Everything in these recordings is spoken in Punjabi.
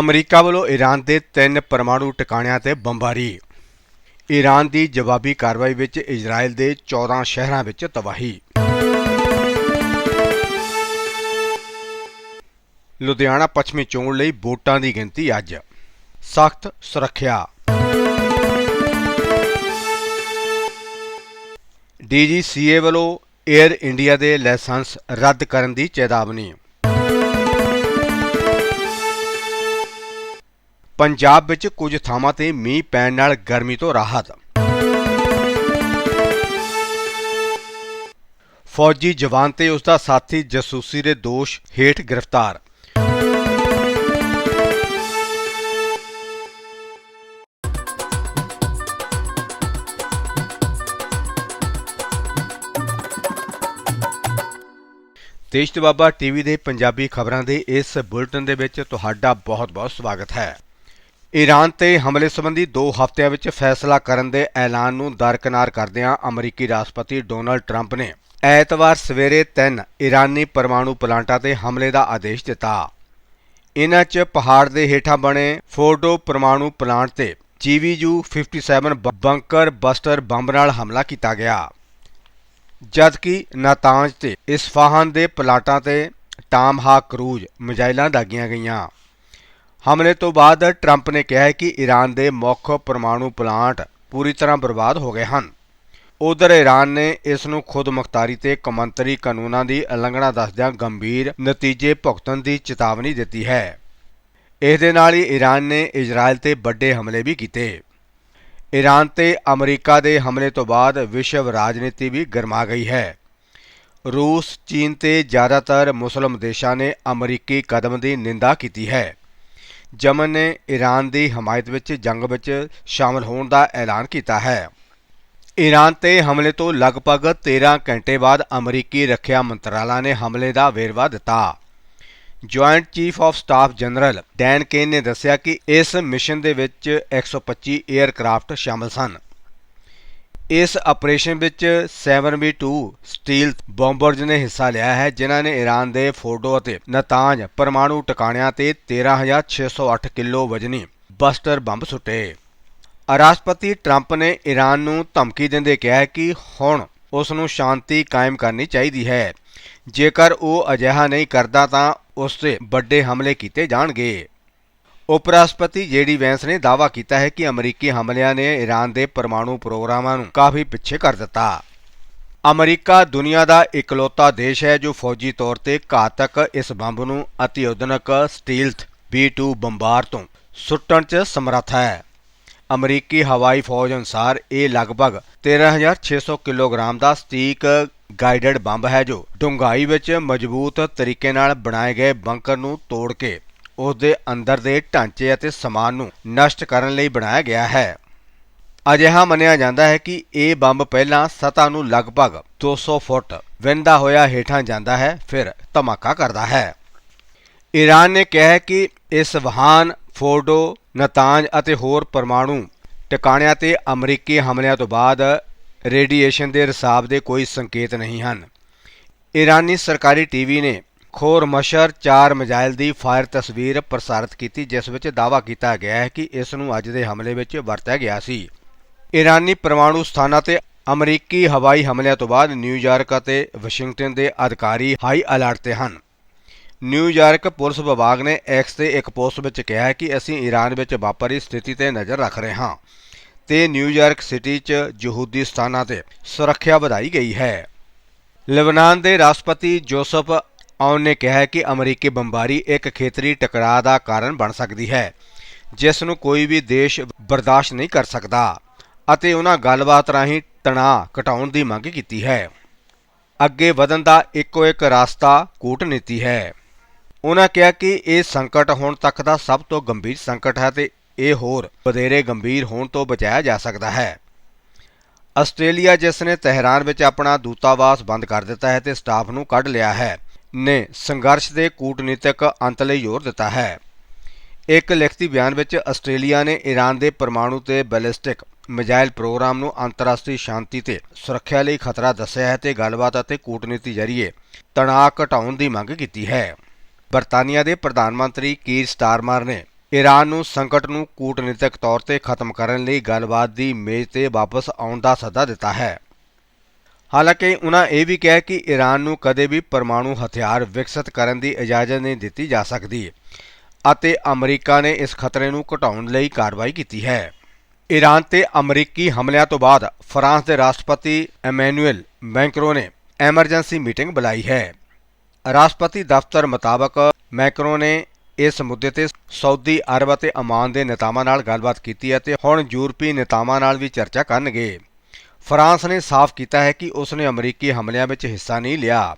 ਅਮਰੀਕਾ ਵੱਲੋਂ ਈਰਾਨ ਦੇ ਤਿੰਨ ਪਰਮਾਣੂ ਟਿਕਾਣਿਆਂ ਤੇ ਬੰਬਾਰੀ। ਈਰਾਨ ਦੀ ਜਵਾਬੀ ਕਾਰਵਾਈ ਵਿੱਚ ਇਜ਼ਰਾਈਲ ਦੇ 14 ਸ਼ਹਿਰਾਂ ਵਿੱਚ ਤਬਾਹੀ। ਲੁਧਿਆਣਾ ਪੱਛਮੀ ਚੋਣ ਲਈ ਵੋਟਾਂ ਦੀ ਗਿਣਤੀ ਅੱਜ। ਸਖਤ ਸੁਰੱਖਿਆ। ਡੀਜੀਸੀਏ ਵੱਲੋਂ 에ਅਰ ਇੰਡੀਆ ਦੇ ਲਾਇਸੈਂਸ ਰੱਦ ਕਰਨ ਦੀ ਚੇਤਾਵਨੀ। ਪੰਜਾਬ ਵਿੱਚ ਕੁਝ ਥਾਵਾਂ ਤੇ ਮੀਂਹ ਪੈਣ ਨਾਲ ਗਰਮੀ ਤੋਂ ਰਾਹਤ। ਫੌਜੀ ਜਵਾਨ ਤੇ ਉਸ ਦਾ ਸਾਥੀ ਜਸੂਸੀ ਦੇ ਦੋਸ਼ ਹੇਠ ਗ੍ਰਿਫਤਾਰ। ਦੇਸ਼ ਤੇ ਬਾਬਾ ਟੀਵੀ ਦੇ ਪੰਜਾਬੀ ਖਬਰਾਂ ਦੇ ਇਸ ਬੁਲੇਟਿਨ ਦੇ ਵਿੱਚ ਤੁਹਾਡਾ ਬਹੁਤ-ਬਹੁਤ ਸਵਾਗਤ ਹੈ। ਈਰਾਨ ਤੇ ਹਮਲੇ ਸੰਬੰਧੀ 2 ਹਫ਼ਤਿਆਂ ਵਿੱਚ ਫੈਸਲਾ ਕਰਨ ਦੇ ਐਲਾਨ ਨੂੰ ਦਰਕਨਾਰ ਕਰਦਿਆਂ ਅਮਰੀਕੀ ਰਾਸ਼ਟਰਪਤੀ ਡੋਨਲਡ ਟਰੰਪ ਨੇ ਐਤਵਾਰ ਸਵੇਰੇ 3 ਈਰਾਨੀ ਪਰਮਾਣੂ ਪਲਾਂਟਾਂ ਤੇ ਹਮਲੇ ਦਾ ਆਦੇਸ਼ ਦਿੱਤਾ। ਇਨ੍ਹਾਂ 'ਚ ਪਹਾੜ ਦੇ ਹੇਠਾਂ ਬਣੇ ਫੋਰਡੋ ਪਰਮਾਣੂ ਪਲਾਂਟ ਤੇ GVU 57 ਬ- ਬੰਕਰ ਬਸਟਰ ਬੰਬ ਨਾਲ ਹਮਲਾ ਕੀਤਾ ਗਿਆ। ਜਦਕਿ ਨਾਤਾਂਜ ਤੇ ਇਸਫਾਹਾਨ ਦੇ ਪਲਾਟਾਂ ਤੇ ਟਾਮਹਾ ਕਰੂਜ਼ ਮਿਜ਼ਾਈਲਾਂ ਦਾਗੀਆਂ ਗਈਆਂ। ਹਮਲੇ ਤੋਂ ਬਾਅਦ ਟਰੰਪ ਨੇ ਕਿਹਾ ਹੈ ਕਿ ਈਰਾਨ ਦੇ ਮੁੱਖ ਪਰਮਾਣੂ ਪਲਾਂਟ ਪੂਰੀ ਤਰ੍ਹਾਂ ਬਰਬਾਦ ਹੋ ਗਏ ਹਨ। ਉਧਰ ਈਰਾਨ ਨੇ ਇਸ ਨੂੰ ਖੁਦ ਮੁਖਤਾਰੀ ਤੇ ਕੌਮਾਂਤਰੀ ਕਾਨੂੰਨਾਂ ਦੀ ਉਲੰਘਣਾ ਦੱਸਦਿਆਂ ਗੰਭੀਰ ਨਤੀਜੇ ਭੁਗਤਣ ਦੀ ਚੇਤਾਵਨੀ ਦਿੱਤੀ ਹੈ। ਇਸ ਦੇ ਨਾਲ ਹੀ ਈਰਾਨ ਨੇ ਇਜ਼ਰਾਈਲ ਤੇ ਵੱਡੇ ਹਮਲੇ ਵੀ ਕੀਤੇ। ਈਰਾਨ ਤੇ ਅਮਰੀਕਾ ਦੇ ਹਮਲੇ ਤੋਂ ਬਾਅਦ ਵਿਸ਼ਵ ਰਾਜਨੀਤੀ ਵੀ ਗਰਮਾ ਗਈ ਹੈ। ਰੂਸ, ਚੀਨ ਤੇ ਜ਼ਿਆਦਾਤਰ ਮੁਸਲਮ ਦੇਸ਼ਾਂ ਨੇ ਅਮਰੀਕੀ ਕਦਮ ਦੀ ਨਿੰਦਾ ਕੀਤੀ ਹੈ। ਯਮਨ ਨੇ ਈਰਾਨ ਦੀ ਹਮਾਇਤ ਵਿੱਚ ਜੰਗ ਵਿੱਚ ਸ਼ਾਮਲ ਹੋਣ ਦਾ ਐਲਾਨ ਕੀਤਾ ਹੈ। ਈਰਾਨ ਤੇ ਹਮਲੇ ਤੋਂ ਲਗਭਗ 13 ਘੰਟੇ ਬਾਅਦ ਅਮਰੀਕੀ ਰੱਖਿਆ ਮੰਤਰਾਲਾ ਨੇ ਹਮਲੇ ਦਾ ਵੇਰਵਾ ਦਿੱਤਾ। Joint chief of staff general Dan Caine ਨੇ ਦੱਸਿਆ ਕਿ ਇਸ ਮਿਸ਼ਨ ਦੇ ਵਿੱਚ 125 에ਅਰਕ੍ਰਾਫਟ ਸ਼ਾਮਲ ਸਨ। ਇਸ ਆਪਰੇਸ਼ਨ ਵਿੱਚ 7V2 ਸਟੀਲ ਬੰਬਰਜ਼ ਨੇ ਹਿੱਸਾ ਲਿਆ ਹੈ, ਜਿਨ੍ਹਾਂ ਨੇ ਈਰਾਨ ਦੇ ਫੋਟੋ ਅਤੇ ਨਤਾਂਜ ਪਰਮਾਣੂ ਟਿਕਾਣਿਆਂ ਤੇ 13608 ਕਿਲੋ ਵਜਨੀ ਬਸਟਰ ਬੰਬ ਸੁੱਟੇ। ਰਾਸ਼ਟਰਪਤੀ ਟਰੰਪ ਨੇ ਈਰਾਨ ਨੂੰ ਧਮਕੀ ਦਿੰਦੇ ਕਿਹਾ ਕਿ ਹੁਣ ਉਸ ਨੂੰ ਸ਼ਾਂਤੀ ਕਾਇਮ ਕਰਨੀ ਚਾਹੀਦੀ ਹੈ। ਜੇਕਰ ਉਹ ਅਜਿਹਾ ਨਹੀਂ ਕਰਦਾ ਤਾਂ ਉਸ ਤੇ ਵੱਡੇ ਹਮਲੇ ਕੀਤੇ ਜਾਣਗੇ। ਉਪ ਰਾਸ਼ਟਰਪਤੀ ਜੇਡੀ ਵੈਂਸ ਨੇ ਦਾਅਵਾ ਕੀਤਾ ਹੈ ਕਿ ਅਮਰੀਕੀ ਹਮਲਿਆਂ ਨੇ ਈਰਾਨ ਦੇ ਪਰਮਾਣੂ ਪ੍ਰੋਗਰਾਮਾਂ ਨੂੰ ਕਾਫੀ ਪਿੱਛੇ ਕਰ ਦਿੱਤਾ। ਅਮਰੀਕਾ ਦੁਨੀਆ ਦਾ ਇਕਲੌਤਾ ਦੇਸ਼ ਹੈ ਜੋ ਫੌਜੀ ਤੌਰ ਤੇ ਘਾਤਕ ਇਸ ਬੰਬ ਨੂੰ ਅਤੀ ਆਧੁਨਿਕ ਸਟੀਲਥ B2 ਬੰਬਾਰ ਤੋਂ ਸੁੱਟਣ 'ਚ ਸਮਰੱਥ ਹੈ। ਅਮਰੀਕੀ ਹਵਾਈ ਫੌਜ ਅਨੁਸਾਰ ਇਹ ਲਗਭਗ 13600 ਕਿਲੋਗ੍ਰਾਮ ਦਾ ਸਟੀਕ ਗਾਈਡਡ ਬੰਬ ਹੈ ਜੋ ਡੂੰਘਾਈ ਵਿੱਚ ਮਜ਼ਬੂਤ ਤਰੀਕੇ ਨਾਲ ਬਣਾਏ ਗਏ ਬੰਕਰ ਨੂੰ ਤੋੜ ਕੇ ਉਸ ਦੇ ਅੰਦਰ ਦੇ ਢਾਂਚੇ ਅਤੇ ਸਮਾਨ ਨੂੰ ਨਸ਼ਟ ਕਰਨ ਲਈ ਬਣਾਇਆ ਗਿਆ ਹੈ। ਅਜਿਹਾ ਮੰਨਿਆ ਜਾਂਦਾ ਹੈ ਕਿ ਇਹ ਬੰਬ ਪਹਿਲਾਂ ਸਤ੍ਹਾ ਨੂੰ ਲਗਭਗ 200 ਫੁੱਟ ਵਿੰਦਾ ਹੋਇਆ ਹੇਠਾਂ ਜਾਂਦਾ ਹੈ, ਫਿਰ ਧਮਾਕਾ ਕਰਦਾ ਹੈ। ਈਰਾਨ ਨੇ ਕਿਹਾ ਕਿ ਇਸ ਵਹਾਨ, ਫੋਰਡੋ, ਨਤਾਂਜ ਅਤੇ ਹੋਰ ਪਰਮਾਣੂ ਟਿਕਾਣਿਆਂ ਤੇ ਅਮਰੀਕੀ ਹਮਲਿਆਂ ਤੋਂ ਬਾਅਦ ਰੇਡੀਏਸ਼ਨ ਦੇ ਰਿਸਾਵ ਦੇ ਕੋਈ ਸੰਕੇਤ ਨਹੀਂ ਹਨ। ਈਰਾਨੀ ਸਰਕਾਰੀ ਟੀਵੀ ਨੇ ਖੋਰ ਮਸ਼ਰ 4 ਮਿਜ਼ਾਈਲ ਦੀ ਫਾਇਰ ਤਸਵੀਰ ਪ੍ਰਸਾਰਿਤ ਕੀਤੀ, ਜਿਸ ਵਿੱਚ ਦਾਅਵਾ ਕੀਤਾ ਗਿਆ ਹੈ ਕਿ ਇਸ ਨੂੰ ਅੱਜ ਦੇ ਹਮਲੇ ਵਿੱਚ ਵਰਤਿਆ ਗਿਆ ਸੀ। ਈਰਾਨੀ ਪਰਮਾਣੂ ਸਥਾਨਾਂ ਤੇ ਅਮਰੀਕੀ ਹਵਾਈ ਹਮਲਿਆਂ ਤੋਂ ਬਾਅਦ ਨਿਊਯਾਰਕ ਅਤੇ ਵਾਸ਼ਿੰਗਟਨ ਦੇ ਅਧਿਕਾਰੀ ਹਾਈ ਅਲਰਟ ਤੇ ਹਨ। ਨਿਊਯਾਰਕ ਪੁਲਿਸ ਵਿਭਾਗ ਨੇ ਐਕਸ ਤੇ ਇੱਕ ਪੋਸਟ ਵਿੱਚ ਕਿਹਾ ਹੈ ਕਿ ਅਸੀਂ ਈਰਾਨ ਵਿੱਚ ਵਾਪਰੀ ਸਥਿਤੀ ਤੇ ਨਜ਼ਰ ਰੱਖ ਰਹੇ ਹਾਂ ਤੇ ਨਿਊਯਾਰਕ ਸਿਟੀ 'ਚ ਯਹੂਦੀ ਸਥਾਨਾਂ ਤੇ ਸੁਰੱਖਿਆ ਵਧਾਈ ਗਈ ਹੈ। ਲਬਨਾਨ ਦੇ ਰਾਸ਼ਟਰਪਤੀ ਜੋਸਫ ਆਉਨ ਨੇ ਕਿਹਾ ਕਿ ਅਮਰੀਕੀ ਬੰਬਾਰੀ ਇੱਕ ਖੇਤਰੀ ਟਕਰਾਅ ਦਾ ਕਾਰਨ ਬਣ ਸਕਦੀ ਹੈ, ਜਿਸ ਨੂੰ ਕੋਈ ਵੀ ਦੇਸ਼ ਬਰਦਾਸ਼ਤ ਨਹੀਂ ਕਰ ਸਕਦਾ ਅਤੇ ਉਹਨਾਂ ਗੱਲਬਾਤ ਰਾਹੀਂ ਤਣਾਅ ਘਟਾਉਣ ਦੀ ਮੰਗ ਕੀਤੀ ਹੈ। ਅੱਗੇ ਵਧਣ ਦਾ ਇੱਕੋ ਇੱਕ ਰਸਤਾ ਕੂਟਨੀਤੀ ਹੈ। ਉਹਨਾਂ ਕਿਹਾ ਕਿ ਇਹ ਸੰਕਟ ਹੁਣ ਤੱਕ ਦਾ ਸਭ ਤੋਂ ਗੰਭੀਰ ਸੰਕਟ ਹੈ ਤੇ ਇਹ ਹੋਰ ਵਧੇਰੇ ਗੰਭੀਰ ਹੋਣ ਤੋਂ ਬਚਾਇਆ ਜਾ ਸਕਦਾ ਹੈ। ਆਸਟ੍ਰੇਲੀਆ ਜਿਸ ਨੇ ਤਹਿਰਾਨ ਵਿੱਚ ਆਪਣਾ ਦੂਤਾਵਾਸ ਬੰਦ ਕਰ ਦਿੱਤਾ ਹੈ ਤੇ ਸਟਾਫ ਨੂੰ ਕੱਢ ਲਿਆ ਹੈ ਨੇ ਸੰਘਰਸ਼ ਦੇ ਕੂਟਨੀਤਿਕ ਅੰਤ ਲਈ ਜ਼ੋਰ ਦਿੱਤਾ ਹੈ। ਇੱਕ ਲਿਖਤੀ ਬਿਆਨ ਵਿੱਚ ਆਸਟ੍ਰੇਲੀਆ ਨੇ ਈਰਾਨ ਦੇ ਪਰਮਾਣੂ ਤੇ ਬੈਲਿਸਟਿਕ ਮਿਜ਼ਾਈਲ ਪ੍ਰੋਗਰਾਮ ਨੂੰ ਅੰਤਰਰਾਸ਼ਟਰੀ ਸ਼ਾਂਤੀ ਤੇ ਸੁਰੱਖਿਆ ਲਈ ਖਤਰਾ ਦੱਸਿਆ ਹੈ ਤੇ ਗੱਲਬਾਤ ਅਤੇ ਕੂਟਨੀਤੀ ਜ਼ਰੀਏ ਤਣਾਅ ਘਟਾਉਣ ਦੀ ਮੰਗ ਕੀਤੀ ਹੈ। ਬਰਤਾਨੀਆ ਦੇ ਪ੍ਰਧਾਨ ਮੰਤਰੀ ਕੀਰ ਸਟਾਰਮਰ ਨੇ ਈਰਾਨ ਨੂੰ ਸੰਕਟ ਨੂੰ ਕੂਟਨੀਤਿਕ ਤੌਰ ਤੇ ਖਤਮ ਕਰਨ ਲਈ ਗੱਲਬਾਤ ਦੀ ਮੇਜ਼ ਤੇ ਵਾਪਸ ਆਉਣ ਦਾ ਸੱਦਾ ਦਿੱਤਾ ਹੈ। ਹਾਲਾਂਕਿ ਉਨ੍ਹਾਂ ਇਹ ਵੀ ਕਿਹਾ ਕਿ ਈਰਾਨ ਨੂੰ ਕਦੇ ਵੀ ਪਰਮਾਣੂ ਹਥਿਆਰ ਵਿਕਸਿਤ ਕਰਨ ਦੀ ਇਜਾਜ਼ਤ ਨਹੀਂ ਦਿੱਤੀ ਜਾ ਸਕਦੀ ਅਤੇ ਅਮਰੀਕਾ ਨੇ ਇਸ ਖਤਰੇ ਨੂੰ ਘਟਾਉਣ ਲਈ ਕਾਰਵਾਈ ਕੀਤੀ ਹੈ। ਈਰਾਨ ਤੇ ਅਮਰੀਕੀ ਹਮਲਿਆਂ ਤੋਂ ਬਾਅਦ ਫਰਾਂਸ ਦੇ ਰਾਸ਼ਟਰਪਤੀ ਐਮੈਨੂਅਲ ਮੈਕਰੋ ਨੇ ਐਮਰਜੈਂਸੀ ਮੀਟਿੰਗ ਬੁਲਾਈ ਹੈ। ਰਾਸ਼ਟਰਪਤੀ ਦਫ਼ਤਰ ਮੁਤਾਬਕ ਮੈਕਰੋ ਨੇ ਇਸ ਮੁੱਦੇ ਤੇ ਸਾਊਦੀ ਅਰਬ ਅਤੇ ਅਮਾਨ ਦੇ ਨੇਤਾਵਾਂ ਨਾਲ ਗੱਲਬਾਤ ਕੀਤੀ ਅਤੇ ਹੁਣ ਯੂਰਪੀ ਨੇਤਾਵਾਂ ਨਾਲ ਵੀ ਚਰਚਾ ਕਰਨਗੇ। ਫਰਾਂਸ ਨੇ ਸਾਫ਼ ਕੀਤਾ ਹੈ ਕਿ ਉਸ ਨੇ ਅਮਰੀਕੀ ਹਮਲਿਆਂ ਵਿੱਚ ਹਿੱਸਾ ਨਹੀਂ ਲਿਆ।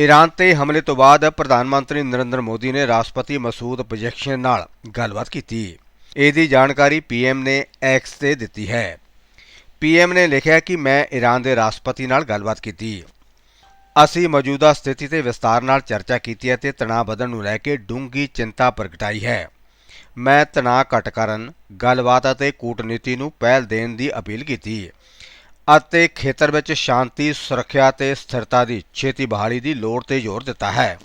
ਈਰਾਨ ਤੇ ਹਮਲੇ ਤੋਂ ਬਾਅਦ ਪ੍ਰਧਾਨ ਮੰਤਰੀ ਨਰਿੰਦਰ ਮੋਦੀ ਨੇ ਰਾਸ਼ਟਰਪਤੀ ਮਸੂਦ ਪਜੈਕਸ਼ਨ ਨਾਲ ਗੱਲਬਾਤ ਕੀਤੀ। ਇਹਦੀ ਜਾਣਕਾਰੀ ਪੀਐਮ ਨੇ ਐਕਸ ਤੇ ਦਿੱਤੀ ਹੈ। ਪੀਐਮ ਨੇ ਲਿਖਿਆ ਕਿ ਮੈਂ ਈਰਾਨ ਦੇ ਰਾਸ਼ਟਰਪਤੀ ਨਾਲ ਗੱਲਬਾਤ ਕੀਤੀ। ਅਸੀਂ ਮੌਜੂਦਾ ਸਥਿਤੀ ਤੇ ਵਿਸਤਾਰ ਨਾਲ ਚਰਚਾ ਕੀਤੀ ਹੈ ਤੇ ਤਣਾਅ ਵਧਣ ਨੂੰ ਲੈ ਕੇ ਡੂੰਘੀ ਚਿੰਤਾ ਪ੍ਰਗਟਾਈ ਹੈ। ਮੈਂ ਤਣਾਅ ਘਟ ਕਰਨ, ਗੱਲਬਾਤ ਅਤੇ ਕੂਟਨੀਤੀ ਨੂੰ ਪਹਿਲ ਦੇਣ ਦੀ ਅਪੀਲ ਕੀਤੀ। ਅਤੇ ਖੇਤਰ ਵਿੱਚ ਸ਼ਾਂਤੀ, ਸੁਰੱਖਿਆ ਤੇ ਸਥਿਰਤਾ ਦੀ ਛੇਤੀ ਬਹਾਲੀ ਦੀ ਲੋੜ ਤੇ ਜ਼ੋਰ ਦਿੱਤਾ ਹੈ।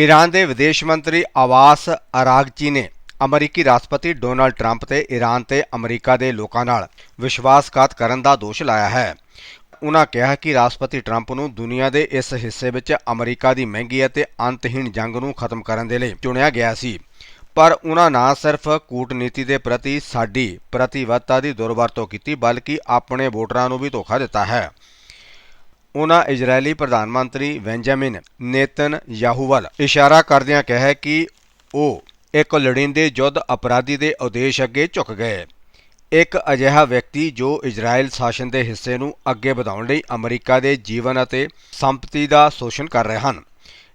ਈਰਾਨ ਦੇ ਵਿਦੇਸ਼ ਮੰਤਰੀ ਆਵਾਸ ਅਰਾਗਚੀ ਨੇ ਅਮਰੀਕੀ ਰਾਸ਼ਟਰਪਤੀ ਡੋਨਾਲਡ ਟਰੰਪ ਤੇ ਈਰਾਨ ਤੇ ਅਮਰੀਕਾ ਦੇ ਲੋਕਾਂ ਨਾਲ ਵਿਸ਼ਵਾਸਘਾਤ ਕਰਨ ਦਾ ਦੋਸ਼ ਲਾਇਆ ਹੈ। ਉਨ੍ਹਾਂ ਕਿਹਾ ਕਿ ਰਾਸ਼ਟਰਪਤੀ ਟਰੰਪ ਨੂੰ ਦੁਨੀਆ ਦੇ ਇਸ ਹਿੱਸੇ ਵਿੱਚ ਅਮਰੀਕਾ ਦੀ ਮਹਿੰਗੀ ਅਤੇ ਅੰਤਹੀਣ ਜੰਗ ਨੂੰ ਖਤਮ ਕਰਨ ਦੇ ਲਈ ਚੁਣਿਆ ਗਿਆ ਸੀ। ਪਰ ਉਹਨਾਂ ਨਾ ਸਿਰਫ ਕੂਟਨੀਤੀ ਦੇ ਪ੍ਰਤੀ ਸਾਡੀ ਪ੍ਰਤੀਬੱਧਤਾ ਦੀ ਦੁਰਵਰਤੋਂ ਕੀਤੀ, ਬਲਕਿ ਆਪਣੇ ਵੋਟਰਾਂ ਨੂੰ ਵੀ ਧੋਖਾ ਦਿੱਤਾ ਹੈ। ਉਹਨਾਂ ਇਜ਼ਰਾਈਲੀ ਪ੍ਰਧਾਨ ਮੰਤਰੀ ਬੈਂਜਾਮਿਨ ਨੇਤਨ ਯਾਹੂਵਲ ਇਸ਼ਾਰਾ ਕਰਦਿਆਂ ਕਿਹਾ ਕਿ ਉਹ ਇੱਕ ਲੜਿੰਦੇ ਯੁੱਧ ਅਪਰਾਧੀ ਦੇ ਉਦੇਸ਼ ਅੱਗੇ ਝੁਕ ਗਏ। ਇੱਕ ਅਜਿਹਾ ਵਿਅਕਤੀ ਜੋ ਇਜ਼ਰਾਈਲ ਸ਼ਾਸਨ ਦੇ ਹਿੱਸੇ ਨੂੰ ਅੱਗੇ ਵਧਾਉਣ ਲਈ ਅਮਰੀਕਾ ਦੇ ਜੀਵਨ ਅਤੇ ਸੰਪਤੀ ਦਾ ਸ਼ੋਸ਼ਣ ਕਰ ਰਹੇ ਹਨ।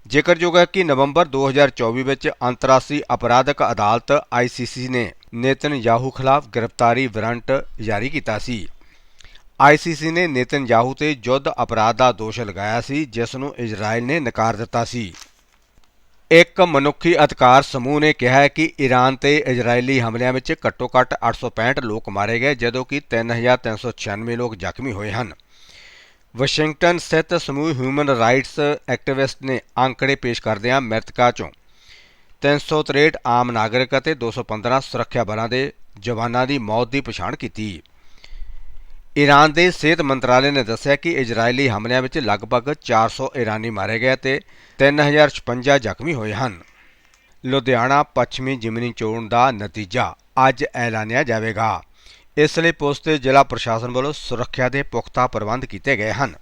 ਜ਼ਿਕਰਯੋਗ ਹੈ ਕਿ ਨਵੰਬਰ 2024 ਵਿੱਚ ਅੰਤਰਰਾਸ਼ਟਰੀ ਅਪਰਾਧਕ ਅਦਾਲਤ ICC ਨੇ ਨੇਤਨ ਯਾਹੂ ਖਿਲਾਫ ਗ੍ਰਿਫਤਾਰੀ ਵਾਰੰਟ ਜਾਰੀ ਕੀਤਾ ਸੀ। ICC ਨੇ ਨੇਤਨ ਯਾਹੂ ਤੇ ਯੁੱਧ ਅਪਰਾਧ ਦਾ ਦੋਸ਼ ਲਗਾਇਆ ਸੀ, ਜਿਸ ਨੂੰ ਇਜ਼ਰਾਈਲ ਨੇ ਨਕਾਰ ਦਿੱਤਾ ਸੀ। ਇੱਕ ਮਨੁੱਖੀ ਅਧਿਕਾਰ ਸਮੂਹ ਨੇ ਕਿਹਾ ਹੈ ਕਿ ਈਰਾਨ ਤੇ ਇਜ਼ਰਾਈਲੀ ਹਮਲਿਆਂ ਵਿੱਚ ਘੱਟੋ-ਘੱਟ 865 ਲੋਕ ਮਾਰੇ ਗਏ, ਜਦੋਂ ਕਿ 3396 ਲੋਕ ਜ਼ਖਮੀ ਹੋਏ ਹਨ। ਵਾਸ਼ਿੰਗਟਨ ਸਥਿਤ ਸਮੂਹ ਹਿਊਮਨ ਰਾਈਟਸ ਐਕਟਿਵਿਸਟ ਨੇ ਅੰਕੜੇ ਪੇਸ਼ ਕਰਦਿਆਂ ਮ੍ਰਿਤਕਾਂ ਚੋਂ 363 ਆਮ ਨਾਗਰਿਕ ਅਤੇ 215 ਸੁਰੱਖਿਆ ਬਲਾਂ ਦੇ ਜਵਾਨਾਂ ਦੀ ਮੌਤ ਦੀ ਪਛਾਣ ਕੀਤੀ। ਈਰਾਨ ਦੇ ਸਿਹਤ ਮੰਤਰਾਲੇ ਨੇ ਦੱਸਿਆ ਕਿ ਇਜ਼ਰਾਈਲੀ ਹਮਲਿਆਂ ਵਿੱਚ ਲਗਭਗ 400 ਈਰਾਨੀ ਮਾਰੇ ਗਏ ਤੇ 3056 ਜ਼ਖਮੀ ਹੋਏ ਹਨ। ਲੁਧਿਆਣਾ ਪੱਛਮੀ ਜਿਮਨੀ ਚੋਣ ਦਾ ਨਤੀਜਾ ਅੱਜ ਐਲਾਨਿਆ ਜਾਵੇਗਾ। ਇਸ ਲਈ ਪੁਲਿਸ ਤੇ ਜ਼ਿਲ੍ਹਾ ਪ੍ਰਸ਼ਾਸਨ ਵੱਲੋਂ ਸੁਰੱਖਿਆ ਦੇ ਪੁਖਤਾ ਪ੍ਰਬੰਧ ਕੀਤੇ ਗਏ ਹਨ।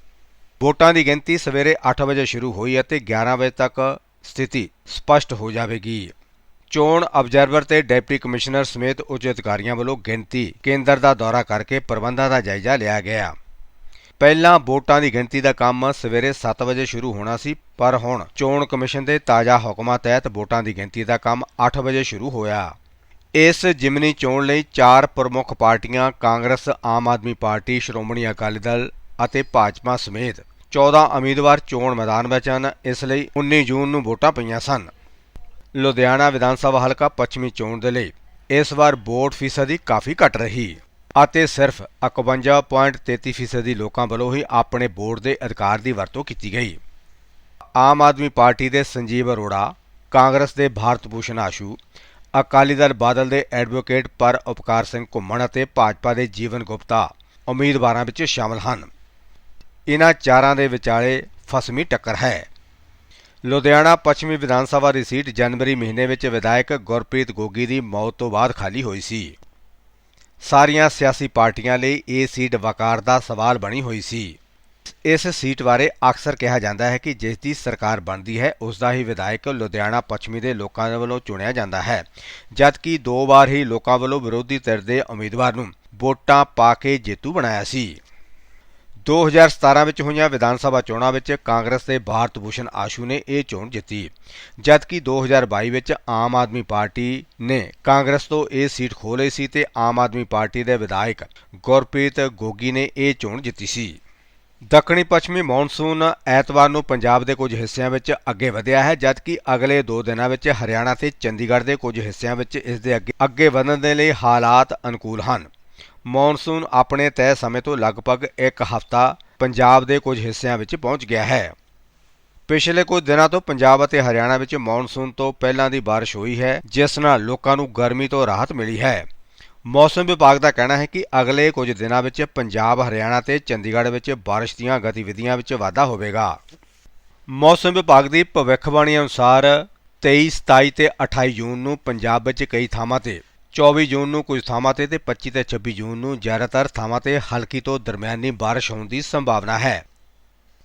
ਵੋਟਾਂ ਦੀ ਗਿਣਤੀ ਸਵੇਰੇ 8 ਵਜੇ ਸ਼ੁਰੂ ਹੋਈ ਅਤੇ 11 ਵਜੇ ਤੱਕ ਸਥਿਤੀ ਸਪਸ਼ਟ ਹੋ ਜਾਵੇਗੀ। ਚੋਣ ਅਬਜ਼ਰਵਰ ਤੇ ਡਿਪਟੀ ਕਮਿਸ਼ਨਰ ਸਮੇਤ ਉੱਚ ਅਧਿਕਾਰੀਆਂ ਵੱਲੋਂ ਗਿਣਤੀ ਕੇਂਦਰ ਦਾ ਦੌਰਾ ਕਰਕੇ ਪ੍ਰਬੰਧਾਂ ਦਾ ਜਾਇਜ਼ਾ ਲਿਆ ਗਿਆ। ਪਹਿਲਾਂ ਵੋਟਾਂ ਦੀ ਗਿਣਤੀ ਦਾ ਕੰਮ ਸਵੇਰੇ 7 ਵਜੇ ਸ਼ੁਰੂ ਹੋਣਾ ਸੀ, ਪਰ ਹੁਣ ਚੋਣ ਕਮਿਸ਼ਨ ਦੇ ਤਾਜ਼ਾ ਹੁਕਮਾਂ ਤਹਿਤ ਵੋਟਾਂ ਦੀ ਗਿਣਤੀ ਦਾ ਕੰਮ 8 ਵਜੇ ਸ਼ੁਰੂ ਹੋਇਆ। ਇਸ ਜਿਮਨੀ ਚੋਣ ਲਈ ਚਾਰ ਪ੍ਰਮੁੱਖ ਪਾਰਟੀਆਂ, ਕਾਂਗਰਸ, ਆਮ ਆਦਮੀ ਪਾਰਟੀ, ਸ਼੍ਰੋਮਣੀ ਅਕਾਲੀ ਦਲ ਅਤੇ ਭਾਜਪਾ ਸਮੇਤ 14 ਉਮੀਦਵਾਰ ਚੋਣ ਮੈਦਾਨ ਵਿੱਚ ਹਨ। ਇਸ ਲਈ 19 ਜੂਨ ਨੂੰ ਵੋਟਾਂ ਪਈਆਂ ਸਨ। ਲੁਧਿਆਣਾ ਵਿਧਾਨ ਸਭਾ ਹਲਕਾ ਪੱਛਮੀ ਚੋਣ ਦੇ ਲਈ ਇਸ ਵਾਰ ਵੋਟ ਫੀਸਦੀ ਕਾਫੀ ਘਟ ਰਹੀ ਅਤੇ ਸਿਰਫ 51.33% ਲੋਕਾਂ ਵੱਲੋਂ ਹੀ ਆਪਣੇ ਵੋਟ ਦੇ ਅਧਿਕਾਰ ਦੀ ਵਰਤੋਂ ਕੀਤੀ ਗਈ। ਆਮ ਆਦਮੀ ਪਾਰਟੀ ਦੇ ਸੰਜੀਵ ਅਰੋੜਾ, ਕਾਂਗਰਸ ਦੇ ਭਾਰਤ ਭੂਸ਼ਣ ਆਸ਼ੂ ਅਕਾਲੀ ਦਲ ਬਾਦਲ ਦੇ ਐਡਵੋਕੇਟ ਪਰ ਉਪਕਾਰ ਸਿੰਘ ਘੁੰਮਣ ਅਤੇ ਭਾਜਪਾ ਦੇ ਜੀਵਨ ਗੁਪਤਾ ਉਮੀਦਵਾਰਾਂ ਵਿੱਚ ਸ਼ਾਮਲ ਹਨ। ਇਹਨਾਂ ਚਾਰਾਂ ਦੇ ਵਿਚਾਲੇ ਫਸਮੀ ਟੱਕਰ ਹੈ। ਲੁਧਿਆਣਾ ਪੱਛਮੀ ਵਿਧਾਨ ਸਭਾ ਦੀ ਸੀਟ ਜਨਵਰੀ ਮਹੀਨੇ ਵਿੱਚ ਵਿਧਾਇਕ ਗੁਰਪ੍ਰੀਤ ਗੋਗੀ ਦੀ ਮੌਤ ਤੋਂ ਬਾਅਦ ਖਾਲੀ ਹੋਈ ਸੀ। ਸਾਰੀਆਂ ਸਿਆਸੀ ਪਾਰਟੀਆਂ ਲਈ ਇਹ ਸੀਟ ਵਕਾਰ ਦਾ ਸਵਾਲ ਬਣੀ ਹੋਈ ਸੀ। ਇਸ ਸੀਟ ਬਾਰੇ ਅਕਸਰ ਕਿਹਾ ਜਾਂਦਾ ਹੈ ਕਿ ਜਿਸ ਦੀ ਸਰਕਾਰ ਬਣਦੀ ਹੈ, ਉਸ ਦਾ ਹੀ ਵਿਧਾਇਕ ਲੁਧਿਆਣਾ ਪੱਛਮੀ ਦੇ ਲੋਕਾਂ ਵੱਲੋਂ ਚੁਣਿਆ ਜਾਂਦਾ ਹੈ। ਜਦਕਿ ਦੋ ਵਾਰ ਹੀ ਲੋਕਾਂ ਵੱਲੋਂ ਵਿਰੋਧੀ ਧਿਰ ਦੇ ਉਮੀਦਵਾਰ ਨੂੰ ਵੋਟਾਂ ਪਾ ਕੇ ਜੇਤੂ ਬਣਾਇਆ ਸੀ। 2017 ਵਿੱਚ ਹੋਈਆਂ ਵਿਧਾਨ ਸਭਾ ਚੋਣਾਂ ਵਿੱਚ ਕਾਂਗਰਸ ਦੇ ਭਾਰਤ ਭੂਸ਼ਣ ਆਸ਼ੂ ਨੇ ਇਹ ਚੋਣ ਜਿੱਤੀ। ਜਦਕਿ 2022 ਵਿੱਚ ਆਮ ਆਦਮੀ ਪਾਰਟੀ ਨੇ ਕਾਂਗਰਸ ਤੋਂ ਇਹ ਸੀਟ ਖੋਹ ਲਈ ਸੀ ਤੇ ਆਮ ਆਦਮੀ ਪਾਰਟੀ ਦੇ ਵਿਧਾਇਕ ਗੁਰਪ੍ਰੀਤ ਗੋਗੀ ਨੇ ਇਹ ਚੋਣ ਜਿੱਤੀ ਸੀ। ਦੱਖਣੀ ਪੱਛਮੀ ਮੌਨਸੂਨ ਐਤਵਾਰ ਨੂੰ ਪੰਜਾਬ ਦੇ ਕੁਝ ਹਿੱਸਿਆਂ ਵਿੱਚ ਅੱਗੇ ਵਧਿਆ ਹੈ, ਜਦਕਿ ਅਗਲੇ 2 ਦਿਨਾਂ ਵਿੱਚ ਹਰਿਆਣਾ ਤੇ ਚੰਡੀਗੜ੍ਹ ਦੇ ਕੁਝ ਹਿੱਸਿਆਂ ਵਿੱਚ ਇਸ ਦੇ ਅੱਗੇ ਅੱਗੇ ਵਧਣ ਦੇ ਲਈ ਹਾਲਾਤ ਅਨੁਕੂਲ ਹਨ। ਮੌਨਸੂਨ ਆਪਣੇ ਤੈਅ ਸਮੇਂ ਤੋਂ ਲਗਭਗ ਇੱਕ ਹਫ਼ਤਾ ਪੰਜਾਬ ਦੇ ਕੁਝ ਹਿੱਸਿਆਂ ਵਿੱਚ ਪਹੁੰਚ ਗਿਆ ਹੈ। ਪਿਛਲੇ ਕੁਝ ਦਿਨਾਂ ਤੋਂ ਪੰਜਾਬ ਅਤੇ ਹਰਿਆਣਾ ਵਿੱਚ ਮੌਨਸੂਨ ਤੋਂ ਪਹਿਲਾਂ ਦੀ ਬਾਰਿਸ਼ ਹੋਈ ਹੈ, ਜਿਸ ਨਾਲ ਲੋਕਾਂ ਨੂੰ ਗਰਮੀ ਤੋਂ ਰਾਹਤ ਮਿਲੀ ਹੈ। ਮੌਸਮ ਵਿਭਾਗ ਦਾ ਕਹਿਣਾ ਹੈ ਕਿ ਅਗਲੇ ਕੁਝ ਦਿਨਾਂ ਵਿੱਚ ਪੰਜਾਬ ਹਰਿਆਣਾ ਤੇ ਚੰਡੀਗੜ੍ਹ ਵਿੱਚ ਬਾਰਿਸ਼ ਦੀਆਂ ਗਤੀਵਿਧੀਆਂ ਵਿੱਚ ਵਾਧਾ ਹੋਵੇਗਾ। ਮੌਸਮ ਵਿਭਾਗ ਦੀ ਭਵਿੱਖਬਾਣੀ ਅਨੁਸਾਰ 23, 27 ਤੇ 28 ਜੂਨ ਨੂੰ ਪੰਜਾਬ ਵਿੱਚ ਕਈ ਥਾਵਾਂ ਤੇ 24 ਜੂਨ ਨੂੰ ਕੁਝ ਥਾਵਾਂ ਤੇ ਤੇ 25 ਤੇ 26 ਜੂਨ ਨੂੰ ਜ਼ਿਆਦਾਤਰ ਥਾਵਾਂ ਤੇ ਹਲਕੀ ਤੋਂ ਦਰਮਿਆਨੀ ਬਾਰਿਸ਼ ਹੋਣ ਦੀ ਸੰਭਾਵਨਾ ਹੈ।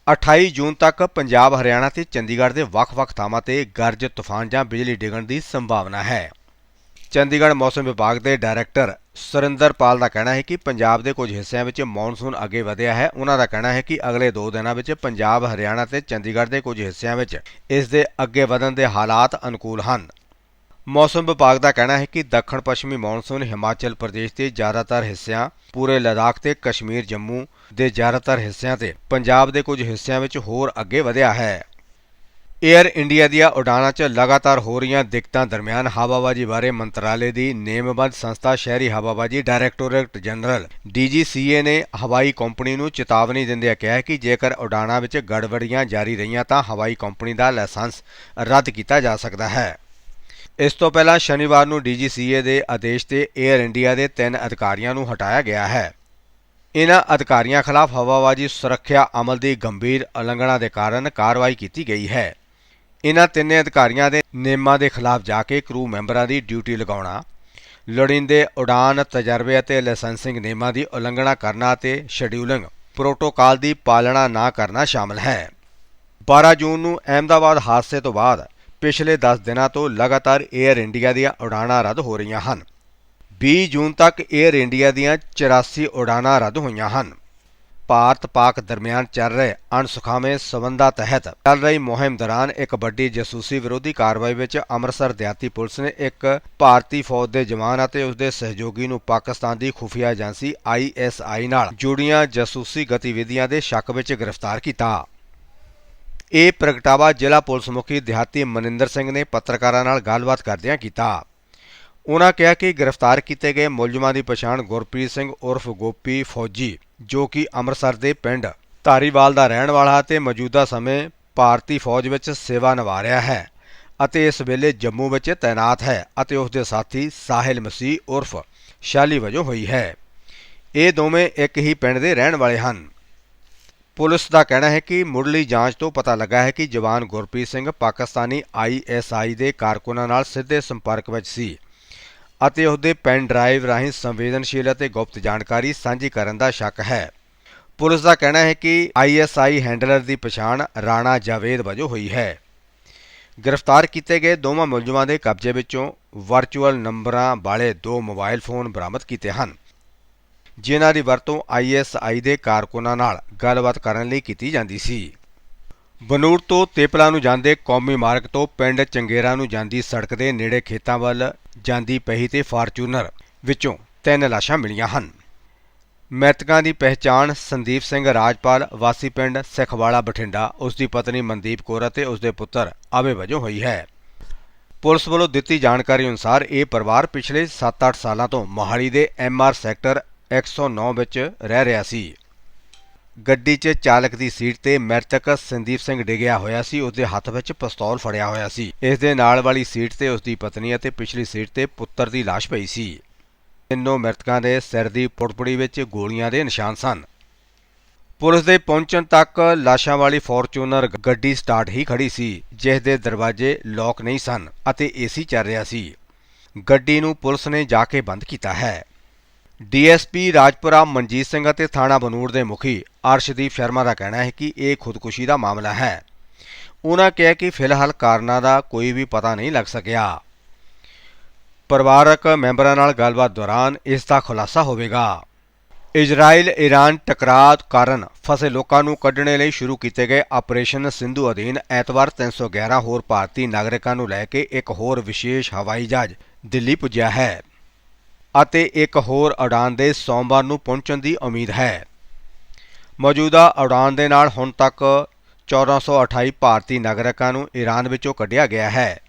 28 ਜੂਨ ਤੱਕ ਪੰਜਾਬ ਹਰਿਆਣਾ ਤੇ ਚੰਡੀਗੜ੍ਹ ਦੇ ਵੱਖ-ਵੱਖ ਥਾਵਾਂ ਤੇ ਗਰਜ ਤੂਫਾਨ ਜਾਂ ਬਿਜਲੀ ਡਿੱਗਣ ਦੀ ਸੰਭਾਵਨਾ ਹੈ। ਚੰਡੀਗੜ੍ਹ ਮੌਸਮ ਵਿਭਾਗ ਦੇ ਡਾਇਰੈਕਟਰ ਸੁਰਿੰਦਰਪਾਲ ਦਾ ਕਹਿਣਾ ਹੈ ਕਿ ਪੰਜਾਬ ਦੇ ਕੁਝ ਹਿੱਸਿਆਂ ਵਿੱਚ ਮੌਨਸੂਨ ਅੱਗੇ ਵਧਿਆ ਹੈ। ਉਹਨਾਂ ਦਾ ਕਹਿਣਾ ਹੈ ਕਿ ਅਗਲੇ 2 ਦਿਨਾਂ ਵਿੱਚ ਪੰਜਾਬ, ਹਰਿਆਣਾ ਤੇ ਚੰਡੀਗੜ੍ਹ ਦੇ ਕੁਝ ਹਿੱਸਿਆਂ ਵਿੱਚ ਇਸ ਦੇ ਅੱਗੇ ਵਧਣ ਦੇ ਹਾਲਾਤ ਅਨੁਕੂਲ ਹਨ। ਮੌਸਮ ਵਿਭਾਗ ਦਾ ਕਹਿਣਾ ਹੈ ਕਿ ਦੱਖਣ ਪੱਛਮੀ ਮੌਨਸੂਨ, ਹਿਮਾਚਲ ਪ੍ਰਦੇਸ਼ ਦੇ ਜ਼ਿਆਦਾਤਰ ਹਿੱਸਿਆਂ, ਪੂਰੇ ਲਦਾਖ ਤੇ ਕਸ਼ਮੀਰ, ਜੰਮੂ ਦੇ ਜ਼ਿਆਦਾਤਰ ਹਿੱਸਿਆਂ ਤੇ ਪੰਜਾਬ ਦੇ ਕੁਝ ਹਿੱਸਿਆਂ ਵਿੱਚ ਹੋਰ ਅੱਗੇ ਵਧਿਆ ਹੈ। ਏਅਰ ਇੰਡੀਆ ਦੀਆਂ ਉਡਾਣਾਂ 'ਚ ਲਗਾਤਾਰ ਹੋ ਰਹੀਆਂ ਦਿੱਕਤਾਂ ਦਰਮਿਆਨ ਹਵਾਬਾਜ਼ੀ ਬਾਰੇ ਮੰਤਰਾਲੇ ਦੀ ਨੇਮਬੱਧ ਸੰਸਥਾ ਸ਼ਹਿਰੀ ਹਵਾਬਾਜ਼ੀ ਡਾਇਰੈਕਟੋਰੇਟ ਜਨਰਲ DGCA ਨੇ ਹਵਾਈ ਕੰਪਨੀ ਨੂੰ ਚੇਤਾਵਨੀ ਦਿੰਦਿਆਂ ਕਿਹਾ ਕਿ ਜੇਕਰ ਉਡਾਣਾਂ ਵਿੱਚ ਗੜਬੜੀਆਂ ਜਾਰੀ ਰਹੀਆਂ ਤਾਂ ਹਵਾਈ ਕੰਪਨੀ ਦਾ ਲਾਇਸੈਂਸ ਰੱਦ ਕੀਤਾ ਜਾ ਸਕਦਾ ਹੈ। ਇਸ ਤੋਂ ਪਹਿਲਾਂ ਸ਼ਨੀਵਾਰ ਨੂੰ DGCA ਦੇ ਆਦੇਸ਼ ਤੇ ਏਅਰ ਇੰਡੀਆ ਦੇ ਤਿੰਨ ਅਧਿਕਾਰੀਆਂ ਨੂੰ ਹਟਾਇਆ ਗਿਆ ਹੈ। ਇਨ੍ਹਾਂ ਅਧਿਕਾਰੀਆਂ ਖਿਲਾਫ ਹਵਾਬਾਜ਼ੀ ਸੁਰੱਖਿਆ ਅਮਲ ਦੀ ਗੰਭੀਰ ਉਲੰਘਣਾ ਦੇ ਕਾਰਨ ਕਾਰਵਾਈ ਕੀਤੀ ਗਈ ਹੈ। ਇਹਨਾਂ ਤਿੰਨੇ ਅਧਿਕਾਰੀਆਂ ਦੇ ਨਿਯਮਾਂ ਦੇ ਖਿਲਾਫ ਜਾ ਕੇ ਕਰੂ ਮੈਂਬਰਾਂ ਦੀ ਡਿਊਟੀ ਲਗਾਉਣਾ, ਲੋੜੀਂਦੇ ਉਡਾਨ ਤਜਰਬੇ ਅਤੇ ਲਾਇਸੈਂਸਿੰਗ ਨਿਯਮਾਂ ਦੀ ਉਲੰਘਣਾ ਕਰਨਾ ਅਤੇ ਸ਼ੈਡਿਊਲਿੰਗ ਪ੍ਰੋਟੋਕਾਲ ਦੀ ਪਾਲਣਾ ਨਾ ਕਰਨਾ ਸ਼ਾਮਲ ਹੈ। 12 ਜੂਨ ਨੂੰ ਅਹਿਮਦਾਬਾਦ ਹਾਦਸੇ ਤੋਂ ਬਾਅਦ ਪਿਛਲੇ 10 ਦਿਨਾਂ ਤੋਂ ਲਗਾਤਾਰ ਏਅਰ ਇੰਡੀਆ ਦੀਆਂ ਉਡਾਣਾਂ ਰੱਦ ਹੋ ਰਹੀਆਂ ਹਨ। 20 ਜੂਨ ਤੱਕ ਏਅਰ ਇੰਡੀਆ ਦੀਆਂ 84 ਉਡਾਣਾਂ ਰੱਦ ਹੋਈਆਂ ਹਨ। ਭਾਰਤ ਪਾਕ ਦਰਮਿਆਨ ਚੱਲ ਰਹੇ ਅਣਸੁਖਾਵੇਂ ਸਬੰਧਾਂ ਤਹਿਤ ਚੱਲ ਰਹੀ ਮੁਹਿੰਮ ਦੌਰਾਨ ਇੱਕ ਵੱਡੀ ਜਾਸੂਸੀ ਵਿਰੋਧੀ ਕਾਰਵਾਈ ਵਿੱਚ ਅੰਮ੍ਰਿਤਸਰ ਦਿਹਾਤੀ ਪੁਲਿਸ ਨੇ ਇੱਕ ਭਾਰਤੀ ਫੌਜ ਦੇ ਜਵਾਨ ਅਤੇ ਉਸ ਦੇ ਸਹਿਯੋਗੀ ਨੂੰ ਪਾਕਿਸਤਾਨ ਦੀ ਖੁਫੀਆ ਏਜੰਸੀ ISI ਨਾਲ ਜੁੜੀਆਂ ਜਾਸੂਸੀ ਗਤੀਵਿਧੀਆਂ ਦੇ ਸ਼ੱਕ ਵਿੱਚ ਗ੍ਰਿਫਤਾਰ ਕੀਤਾ। ਇਹ ਪ੍ਰਗਟਾਵਾ ਜ਼ਿਲ੍ਹਾ ਪੁਲਿਸ ਮੁਖੀ ਦਿਹਾਤੀ ਮਨਿੰਦਰ ਸਿੰਘ ਨੇ ਪੱਤਰਕਾਰਾਂ ਨਾਲ ਗੱਲਬਾਤ ਕਰਦਿਆਂ ਕੀਤਾ। ਉਨ੍ਹਾਂ ਕਿਹਾ ਕਿ ਗ੍ਰਿਫਤਾਰ ਕੀਤੇ ਗਏ ਮੁਲਜ਼ਮਾਂ ਦੀ ਪਛਾਣ ਗੁਰਪ੍ਰੀਤ ਸਿੰਘ ਉਰਫ ਗੋਪੀ ਫੌਜੀ ਜੋ ਕਿ ਅੰਮ੍ਰਿਤਸਰ ਦੇ ਪਿੰਡ ਧਾਰੀਵਾਲ ਦਾ ਰਹਿਣ ਵਾਲਾ ਅਤੇ ਮੌਜੂਦਾ ਸਮੇਂ ਭਾਰਤੀ ਫੌਜ ਵਿੱਚ ਸੇਵਾ ਨਿਭਾ ਰਿਹਾ ਹੈ ਅਤੇ ਇਸ ਵੇਲੇ ਜੰਮੂ ਵਿੱਚ ਤਾਇਨਾਤ ਹੈ ਅਤੇ ਉਸ ਦੇ ਸਾਥੀ ਸਾਹਿਲ ਮਸੀਹ ਉਰਫ ਸ਼ਾਲੀ ਵਜੋਂ ਹੋਈ ਹੈ। ਇਹ ਦੋਵੇਂ ਇੱਕ ਹੀ ਪਿੰਡ ਦੇ ਰਹਿਣ ਵਾਲੇ ਹਨ। ਪੁਲਿਸ ਦਾ ਕਹਿਣਾ ਹੈ ਕਿ ਮੁੱਢਲੀ ਜਾਂਚ ਤੋਂ ਪਤਾ ਲੱਗਾ ਹੈ ਕਿ ਜਵਾਨ ਗੁਰਪ੍ਰੀਤ ਸਿੰਘ ਪਾਕਿਸਤਾਨੀ ਆਈਐਸਆਈ ਦੇ ਕਾਰਕੁਨਾਂ ਨਾਲ ਸਿੱਧੇ ਸੰਪਰਕ ਵਿੱਚ ਸੀ। ਅਤੇ ਉਸਦੇ ਪੈਨ ਡਰਾਈਵ ਰਾਹੀਂ ਸੰਵੇਦਨਸ਼ੀਲ ਅਤੇ ਗੁਪਤ ਜਾਣਕਾਰੀ ਸਾਂਝੀ ਕਰਨ ਦਾ ਸ਼ੱਕ ਹੈ। ਪੁਲਿਸ ਦਾ ਕਹਿਣਾ ਹੈ ਕਿ ਆਈਐਸਆਈ ਹੈਂਡਲਰ ਦੀ ਪਛਾਣ ਰਾਣਾ ਜਾਵੇਦ ਵਜੋਂ ਹੋਈ ਹੈ। ਗ੍ਰਿਫਤਾਰ ਕੀਤੇ ਗਏ ਦੋਵਾਂ ਮੁਲਜ਼ਮਾਂ ਦੇ ਕਬਜ਼ੇ ਵਿੱਚੋਂ ਵਰਚੁਅਲ ਨੰਬਰਾਂ ਵਾਲੇ ਦੋ ਮੋਬਾਈਲ ਫੋਨ ਬਰਾਮਦ ਕੀਤੇ ਹਨ, ਜਿਨ੍ਹਾਂ ਦੀ ਵਰਤੋਂ ਆਈਐਸਆਈ ਦੇ ਕਾਰਕੁਨਾਂ ਨਾਲ ਗੱਲਬਾਤ ਕਰਨ ਲਈ ਕੀਤੀ ਜਾਂਦੀ ਸੀ। ਬਨੂੜ ਤੋਂ ਤੇਪਲਾ ਨੂੰ ਜਾਂਦੇ ਕੌਮੀ ਮਾਰਗ ਤੋਂ ਪਿੰਡ ਚੰਗੇਰਾ ਨੂੰ ਜਾਂਦੀ ਸੜਕ ਦੇ ਨੇੜੇ ਖੇਤਾਂ ਵੱਲ ਜਾਂਦੀ ਪਹੀ ਤੇ ਫਾਰਚੂਨਰ ਵਿੱਚੋਂ ਤਿੰਨ ਲਾਸ਼ਾਂ ਮਿਲੀਆਂ ਹਨ। ਮ੍ਰਿਤਕਾਂ ਦੀ ਪਹਿਚਾਣ ਸੰਦੀਪ ਸਿੰਘ ਰਾਜਪਾਲ, ਵਾਸੀ ਪਿੰਡ ਸਿਖਵਾਲਾ ਬਠਿੰਡਾ, ਉਸ ਦੀ ਪਤਨੀ ਮਨਦੀਪ ਕੌਰ ਅਤੇ ਉਸ ਦੇ ਪੁੱਤਰ ਆਵੇ ਵਜੋਂ ਹੋਈ ਹੈ। ਪੁਲਿਸ ਵੱਲੋਂ ਦਿੱਤੀ ਜਾਣਕਾਰੀ ਅਨੁਸਾਰ ਇਹ ਪਰਿਵਾਰ ਪਿਛਲੇ 7-8 ਸਾਲਾਂ ਤੋਂ ਮੋਹਾਲੀ ਦੇ ਐਮਆਰ ਸੈਕਟਰ 109 ਵਿੱਚ ਰਹਿ ਰਿਹਾ ਸੀ। ਗੱਡੀ 'ਚ ਚਾਲਕ ਦੀ ਸੀਟ ਤੇ ਮ੍ਰਿਤਕ ਸੰਦੀਪ ਸਿੰਘ ਡਿੱਗਿਆ ਹੋਇਆ ਸੀ ਉਸ ਦੇ ਹੱਥ ਵਿੱਚ ਪਿਸਤੌਲ ਫੜਿਆ ਹੋਇਆ ਸੀ। ਇਸ ਦੇ ਨਾਲ ਵਾਲੀ ਸੀਟ ਤੇ ਉਸ ਦੀ ਪਤਨੀ ਅਤੇ ਪਿਛਲੀ ਸੀਟ ਤੇ ਪੁੱਤਰ ਦੀ ਲਾਸ਼ ਪਈ ਸੀ। ਤਿੰਨੋਂ ਮ੍ਰਿਤਕਾਂ ਦੇ ਸਿਰ ਦੀ ਪੁੜਪੜੀ ਵਿੱਚ ਗੋਲੀਆਂ ਦੇ ਨਿਸ਼ਾਨ ਸਨ। ਪੁਲਿਸ ਦੇ ਪਹੁੰਚਣ ਤੱਕ ਲਾਸ਼ਾਂ ਵਾਲੀ ਫੋਰਚੂਨਰ ਗੱਡੀ ਸਟਾਰਟ ਹੀ ਖੜੀ ਸੀ, ਜਿਸ ਦੇ ਦਰਵਾਜ਼ੇ ਲੌਕ ਨਹੀਂ ਸਨ ਅਤੇ ਏਸੀ ਚੱਲ ਰਿਹਾ ਸੀ। ਗੱਡੀ ਨੂੰ ਪੁਲਿਸ ਨੇ ਜਾ ਕੇ ਬੰਦ ਕੀਤਾ ਹੈ। ਡੀਐਸਪੀ ਰਾਜਪੁਰਾ ਮਨਜੀਤ ਸਿੰਘ ਅਤੇ ਥਾਣਾ ਬਨੂੜ ਦੇ ਮੁਖੀ ਅਰਸ਼ਦੀਪ ਸ਼ਰਮਾ ਦਾ ਕਹਿਣਾ ਹੈ ਕਿ ਇਹ ਖੁਦਕੁਸ਼ੀ ਦਾ ਮਾਮਲਾ ਹੈ। ਉਹਨਾਂ ਕਿਹਾ ਕਿ ਫਿਲਹਾਲ ਕਾਰਨਾਂ ਦਾ ਕੋਈ ਵੀ ਪਤਾ ਨਹੀਂ ਲੱਗ ਸਕਿਆ। ਪਰਿਵਾਰਕ ਮੈਂਬਰਾਂ ਨਾਲ ਗੱਲਬਾਤ ਦੌਰਾਨ ਇਸ ਦਾ ਖੁਲਾਸਾ ਹੋਵੇਗਾ। ਇਜ਼ਰਾਈਲ ਈਰਾਨ ਟਕਰਾਅ ਕਾਰਨ ਫਸੇ ਲੋਕਾਂ ਨੂੰ ਕੱਢਣੇ ਲਈ ਸ਼ੁਰੂ ਕੀਤੇ ਗਏ ਆਪਰੇਸ਼ਨ ਸਿੰਧੂ ਅਧੀਨ ਐਤਵਾਰ 311 ਹੋਰ ਭਾਰਤੀ ਨਾਗਰਿਕਾਂ ਨੂੰ ਲੈ ਕੇ ਇੱਕ ਹੋਰ ਵਿਸ਼ੇਸ਼ ਹਵਾਈ ਜਹਾਜ਼ ਦਿੱਲੀ ਪੁੱਜਿਆ ਹੈ। ਅਤੇ ਇੱਕ ਹੋਰ ਉਡਾਨ ਦੇ ਸੋਮਵਾਰ ਨੂੰ ਪਹੁੰਚਣ ਦੀ ਉਮੀਦ ਹੈ। ਮੌਜੂਦਾ ਉਡਾਨ ਦੇ ਨਾਲ ਹੁਣ ਤੱਕ 1428 ਭਾਰਤੀ ਨਾਗਰਿਕਾਂ ਨੂੰ ਈਰਾਨ ਵਿੱਚੋਂ ਕੱਢਿਆ ਗਿਆ ਹੈ।